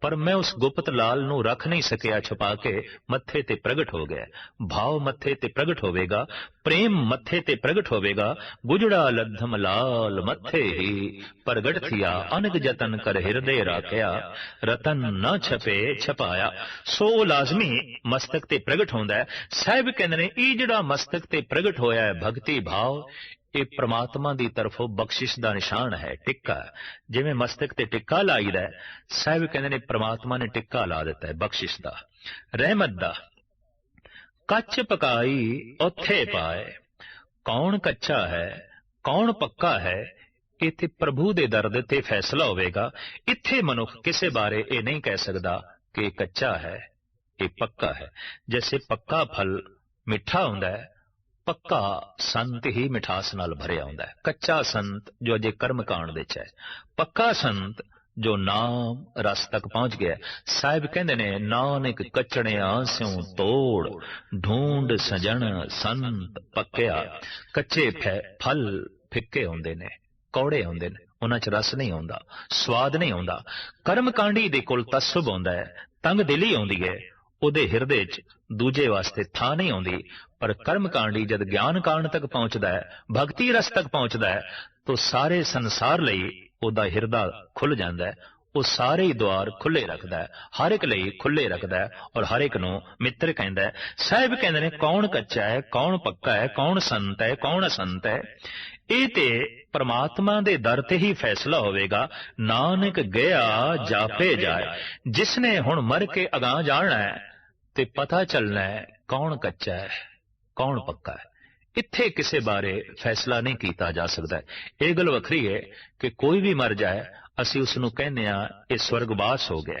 ਪਰ ਮੈਂ ਉਸ ਗੁਪਤ ਲਾਲ ਨੂੰ ਰੱਖ ਨਹੀਂ ਸਕਿਆ ਛੁਪਾ ਕੇ ਮੱਥੇ ਤੇ ਪ੍ਰਗਟ ਹੋ ਗਿਆ। ਭਾਵ ਮੱਥੇ ਤੇ ਪ੍ਰਗਟ ਹੋਵੇਗਾ, ਪ੍ਰੇਮ ਮੱਥੇ ਤੇ ਪ੍ਰਗਟ ਹੋਵੇਗਾ, ਗੁਜੜਾ ਲੱਧਮ ਲਾਲ ਮੱਥੇ ਹੀ ਪ੍ਰਗਟ ਥਿਆ ਅਨਕ ਜਤਨ ਕਰ ਹਿਰਦੇ ਰਾਖਿਆ, ਰਤਨ ਨਾ ਛਪੇ ਛਪਾਇਆ। ਸੋ ਲਾਜ਼ਮੀ ਮਸਤਕ ਤੇ ਪ੍ਰਗਟ ਹੁੰਦਾ ਹੈ। ਸਾਹਿਬ ਕਹਿੰਦੇ ਨੇ ਇਹ ਜਿਹੜਾ ਮਸਤਕ ਤੇ ਪ੍ਰਗਟ ਹੋਇਆ ਹੈ, ਭਗਤੀ ਭਾਵ ਇਹ ਪ੍ਰਮਾਤਮਾ ਦੀ ਤਰਫੋਂ ਬਖਸ਼ਿਸ਼ ਦਾ ਨਿਸ਼ਾਨ ਹੈ ਟਿੱਕਾ। ਜਿਵੇਂ ਮਸਤਕ ਤੇ ਟਿੱਕਾ ਲਾਈਦਾ ਹੈ, ਸਾਹਿਬ ਕਹਿੰਦੇ ਨੇ ਪ੍ਰਮਾਤਮਾ ਨੇ ਟਿੱਕਾ ਲਾ ਦਿੱਤਾ ਹੈ ਬਖਸ਼ਿਸ਼ ਦਾ। ਰਹਿਮਤ ਦਾ। ਕੱਚ ਪਕਾਈ ਉੱਥੇ ਪਾਏ। ਕੌਣ ਕੱਚਾ ਹੈ ਕੌਣ ਪੱਕਾ ਹੈ ਇੱਥੇ ਪ੍ਰਭੂ ਦੇ ਦਰਦ ਤੇ ਫੈਸਲਾ ਹੋਵੇਗਾ। ਇੱਥੇ ਮਨੁੱਖ ਕਿਸੇ ਬਾਰੇ ਇਹ ਨਹੀਂ ਕਹਿ ਸਕਦਾ ਕਿ ਇਹ ਕੱਚਾ ਹੈ ਇਹ ਪੱਕਾ ਹੈ। ਜੈਸੇ ਪੱਕਾ ਫਲ ਮਿੱਠਾ ਹੁੰਦਾ ਹੈ ਪੱਕਾ ਸੰਤ ਹੀ ਮਿਠਾਸ ਨਾਲ ਭਰਿਆ ਹੁੰਦਾ ਹੈ। ਕੱਚਾ ਸੰਤ ਜੋ ਅਜੇ ਕਰਮ ਕਾਂਡ ਦੇ ਚ ਹੈ। ਪੱਕਾ ਸੰਤ ਜੋ ਨਾਮ ਰਸ ਤੱਕ ਪਹੁੰਚ ਗਿਆ ਸਾਹਿਬ ਕਹਿੰਦੇ ਨੇ, ਨਾਨਕ ਕਚੜਿਆਂ ਸਿਉ ਤੋੜ, ਢੂੰਡ ਸਜਣ ਸੰਤ ਪੱਕਿਆ। ਕੱਚੇ ਫੈ- ਫਲ ਫਿੱਕੇ ਹੁੰਦੇ ਨੇ, ਕੌੜੇ ਹੁੰਦੇ ਨੇ, ਉਹਨਾਂ 'ਚ ਰਸ ਨਹੀਂ ਆਉਂਦਾ, ਸਵਾਦ ਨਹੀਂ ਆਉਂਦਾ। ਕਰਮ ਕਾਂਡੀ ਦੇ ਕੋਲ ਤਸਬ ਆਉਂਦਾ ਹੈ, ਤੰਗ ਦਿਲੀ ਆਉਂਦੀ ਹੈ, ਉਹਦੇ ਹਿਰਦੇ 'ਚ ਦੂਜੇ ਵਾਸਤੇ ਥਾਂ ਨਹੀਂ ਆਉਂਦੀ ਪਰ ਕਰਮ ਕਾਂਡੀ ਜਦ ਗਿਆਨ ਕਾਂਡ ਤੱਕ ਪਹੁੰਚਦਾ ਹੈ, ਭਗਤੀ ਰਸ ਤੱਕ ਪਹੁੰਚਦਾ ਹੈ, ਤਾਂ ਸਾਰੇ ਸੰਸਾਰ ਲਈ ਉਹਦਾ ਹਿਰਦਾ ਖੁੱਲ ਜਾਂਦਾ ਹੈ, ਉਹ ਸਾਰੇ ਹੀ ਦੁਆਰ ਖੁੱਲੇ ਰੱਖਦਾ ਹੈ, ਹਰ ਇੱਕ ਲਈ ਖੁੱਲੇ ਰੱਖਦਾ ਹੈ ਔਰ ਹਰ ਇੱਕ ਨੂੰ ਮਿੱਤਰ ਕਹਿੰਦਾ ਹੈ। ਸਾਹਿਬ ਕਹਿੰਦੇ ਨੇ, ਕੌਣ ਕੱਚਾ ਹੈ, ਕੌਣ ਪੱਕਾ ਹੈ, ਕੌਣ ਸੰਤ ਹੈ, ਕੌਣ ਅਸੰਤ ਹੈ? ਇਹ ਤੇ ਪਰਮਾਤਮਾ ਦੇ ਦਰ ਤੇ ਹੀ ਫੈਸਲਾ ਹੋਵੇਗਾ, ਨਾਨਕ ਗਿਆ ਜਾਪੇ ਜਾਏ, ਜਿਸਨੇ ਹੁਣ ਮਰ ਕੇ ਅਗਾਹ ਜਾਣਾ ਹੈ ਤੇ ਪਤਾ ਚੱਲਣਾ ਹੈ ਕੌਣ ਕੱਚਾ ਹੈ। ਕੌਣ ਪੱਕਾ ਹੈ ਇੱਥੇ ਕਿਸੇ ਬਾਰੇ ਫੈਸਲਾ ਨਹੀਂ ਕੀਤਾ ਜਾ ਸਕਦਾ ਇਹ ਗੱਲ ਵੱਖਰੀ ਹੈ ਕਿ ਕੋਈ ਵੀ ਮਰ ਜਾਏ, ਅਸੀਂ ਉਸ ਨੂੰ ਕਹਿੰਦੇ ਆ ਇਹ ਸਵਰਗਵਾਸ ਹੋ ਗਿਆ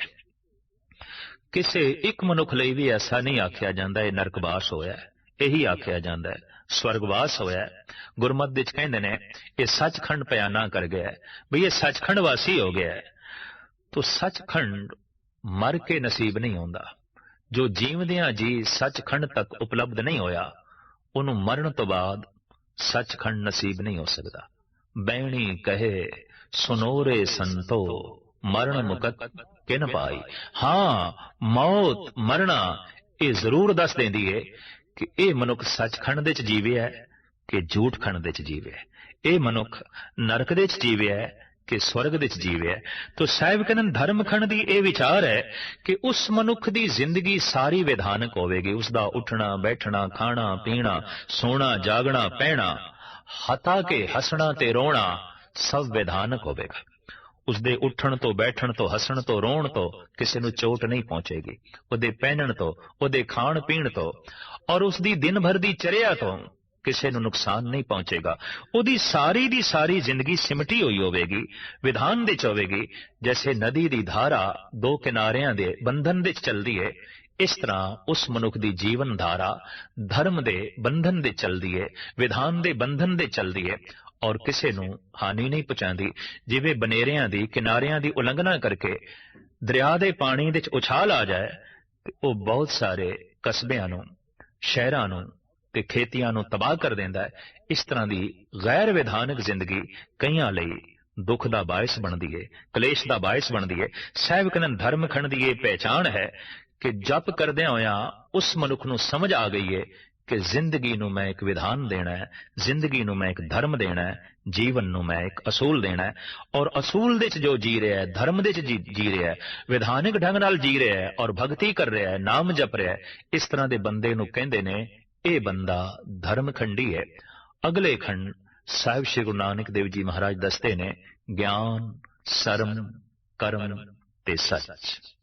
ਕਿਸੇ ਇੱਕ ਮਨੁੱਖ ਲਈ ਵੀ ਐਸਾ ਨਹੀਂ ਆਖਿਆ ਜਾਂਦਾ, ਇਹ ਨਰਕਵਾਸ ਹੋਇਆ ਇਹੀ ਆਖਿਆ ਜਾਂਦਾ ਹੈ, ਸਵਰਗਵਾਸ ਹੋਇਆ ਹੈ। ਗੁਰਮਤਿ ਵਿੱਚ ਕਹਿੰਦੇ ਨੇ, ਇਹ ਸੱਚਖੰਡ ਪਿਆਨਾ ਕਰ ਗਿਆ ਹੈ। ਵੀ ਇਹ ਸੱਚਖੰਡ ਵਾਸੀ ਹੋ ਗਿਆ ਹੈ। ਤੋ ਸੱਚਖੰਡ ਮਰ ਕੇ ਨਸੀਬ ਨਹੀਂ ਹੁੰਦਾ ਜੋ ਜੀਵਦਿਆਂ ਜੀ ਸੱਚਖੰਡ ਤੱਕ ਉਪਲਬਧ ਨਹੀਂ ਹੋਇਆ ਉਹਨੂੰ ਮਰਨ ਤੋਂ ਬਾਅਦ ਸੱਚਖੰਡ ਨਸੀਬ ਨਹੀਂ ਹੋ ਸਕਦਾ ਬੈਣੀ ਕਹੇ ਸੁਨੋਰੇ ਸੰਤੋ, ਮਰਨ ਮੁਕਤ ਕਿਨ ਪਾਈ ਹਾਂ, ਮੌਤ ਮਰਨਾ, ਇਹ ਜ਼ਰੂਰ ਦੱਸ ਦਿੰਦੀ ਏ ਕਿ ਇਹ ਮਨੁੱਖ ਸੱਚਖੰਡ ਦੇ ਚ ਜੀਵਿਆ ਹੈ ਕਿ ਝੂਠ ਖੰਡ ਦੇ ਚ ਜੀਵਿਆ ਹੈ। ਇਹ ਮਨੁੱਖ ਨਰਕ ਦੇ ਚ ਜੀਵਿਆ ਹੈ ਕਿ ਸਵਰਗ ਵਿੱਚ ਚ ਜੀਵਿਆ ਹੈ। ਸਾਹਿਬ ਕਹਿੰਦੇ ਧਰਮਖੰਡ ਦੀ ਇਹ ਵਿਚਾਰ ਹੈ ਕਿ ਉਸ ਮਨੁੱਖ ਦੀ ਜ਼ਿੰਦਗੀ ਸਾਰੀ ਵਿਧਾਨਕ ਹੋਵੇਗੀ ਉਸ ਦਾ ਉੱਠਣਾ, ਬੈਠਣਾ, ਖਾਣਾ, ਪੀਣਾ, ਸੋਣਾ, ਜਾਗਣਾ, ਪਹਿਣਾ, ਹਤਾ ਕੇ ਹੱਸਣਾ ਤੇ ਰੋਣਾ ਸਭ ਵਿਧਾਨਕ ਹੋਵੇਗਾ ਉਸਦੇ ਉੱਠਣ ਤੋਂ, ਬੈਠਣ ਤੋਂ, ਹੱਸਣ ਤੋਂ, ਰੋਣ ਤੋਂ ਕਿਸੇ ਨੂੰ ਚੋਟ ਨਹੀਂ ਪਹੁੰਚੇਗੀ ਉਹਦੇ ਪਹਿਨਣ ਤੋਂ, ਉਹਦੇ ਖਾਣ ਪੀਣ ਤੋਂ ਔਰ ਉਸਦੀ ਦਿਨ ਭਰ ਦੀ ਚਰਿਆ ਤੋਂ ਕਿਸੇ ਨੂੰ ਨੁਕਸਾਨ ਨਹੀਂ ਪਹੁੰਚੇਗਾ। ਉਹਦੀ ਸਾਰੀ ਦੀ ਸਾਰੀ ਜ਼ਿੰਦਗੀ ਸਿਮਟੀ ਹੋਈ ਹੋਵੇਗੀ, ਵਿਧਾਨ ਦੇ ਚ ਹੋਵੇਗੀ। ਜੈਸੇ ਨਦੀ ਦੀ ਧਾਰਾ ਦੋ ਕਿਨਾਰਿਆਂ ਦੇ ਬੰਧਨ ਦੇ ਚੱਲਦੀ ਹੈ ਇਸ ਤਰ੍ਹਾਂ ਉਸ ਮਨੁੱਖ ਦੀ ਜੀਵਨ ਧਾਰਾ ਧਰਮ ਦੇ ਬੰਧਨ ਦੇ ਚੱਲਦੀ ਹੈ ਵਿਧਾਨ ਦੇ ਬੰਧਨ ਦੇ ਚੱਲਦੀ ਹੈ ਔਰ ਕਿਸੇ ਨੂੰ ਹਾਨੀ ਨਹੀਂ ਪਹੁੰਚਾਉਂਦੀ। ਜਿਵੇਂ ਬਨੇਰਿਆਂ ਦੀ, ਕਿਨਾਰਿਆਂ ਦੀ ਉਲੰਘਣਾ ਕਰਕੇ ਦਰਿਆ ਦੇ ਪਾਣੀ ਵਿੱਚ ਉਛਾਲ ਆ ਜਾਏ, ਉਹ ਬਹੁਤ ਸਾਰੇ ਕਸਬਿਆਂ ਨੂੰ, ਸ਼ਹਿਰਾਂ ਨੂੰ ਤੇ ਖੇਤੀਆਂ ਨੂੰ ਤਬਾਹ ਕਰ ਦਿੰਦਾ ਹੈ, ਇਸ ਤਰ੍ਹਾਂ ਦੀ ਗੈਰ ਵਿਧਾਨਕ ਜ਼ਿੰਦਗੀ ਕਈਆਂ ਲਈ ਦੁੱਖ ਦਾ ਬਾਇਸ ਬਣਦੀ ਹੈ ਕਲੇਸ਼ ਦਾ ਬਾਇਸ ਬਣਦੀ ਹੈ ਸਾਹਿਬ ਕਹਿੰਦੇ ਧਰਮਖੰਡ ਦੀ ਇਹ ਪਹਿਚਾਣ ਹੈ ਕਿ ਜਪ ਕਰਦਿਆਂ ਹੋਇਆ ਉਸ ਮਨੁੱਖ ਨੂੰ ਸਮਝ ਆ ਗਈ ਹੈ ਕਿ ਜ਼ਿੰਦਗੀ ਨੂੰ ਮੈਂ ਇੱਕ ਵਿਧਾਨ ਦੇਣਾ ਹੈ, ਜ਼ਿੰਦਗੀ ਨੂੰ ਮੈਂ ਇੱਕ ਧਰਮ ਦੇਣਾ ਹੈ, ਜੀਵਨ ਨੂੰ ਮੈਂ ਇੱਕ ਅਸੂਲ ਦੇਣਾ ਹੈ। ਔਰ ਅਸੂਲ ਦੇ ਚ ਜੋ ਜੀ ਰਿਹਾ ਹੈ, ਧਰਮ ਦੇ ਚ ਜੀ ਜੀ ਰਿਹਾ ਹੈ, ਵਿਧਾਨਿਕ ਢੰਗ ਨਾਲ ਜੀ ਰਿਹਾ ਹੈ ਔਰ ਭਗਤੀ ਕਰ ਰਿਹਾ ਹੈ, ਨਾਮ ਜਪ ਰਿਹਾ ਹੈ, ਇਸ ਤਰ੍ਹਾਂ ਦੇ ਬੰਦੇ ਨੂੰ ਕਹਿੰਦੇ ਨੇ ਇਹ ਬੰਦਾ ਧਰਮ ਖੰਡੀ ਹੈ। ਅਗਲੇ ਖੰਡ ਸਾਹਿਬ ਸ੍ਰੀ ਗੁਰੂ ਨਾਨਕ ਦੇਵ ਜੀ ਮਹਾਰਾਜ ਦੱਸਦੇ ਨੇ, ਗਿਆਨ, ਸਰਮ, ਕਰਮ ਤੇ ਸੱਚ।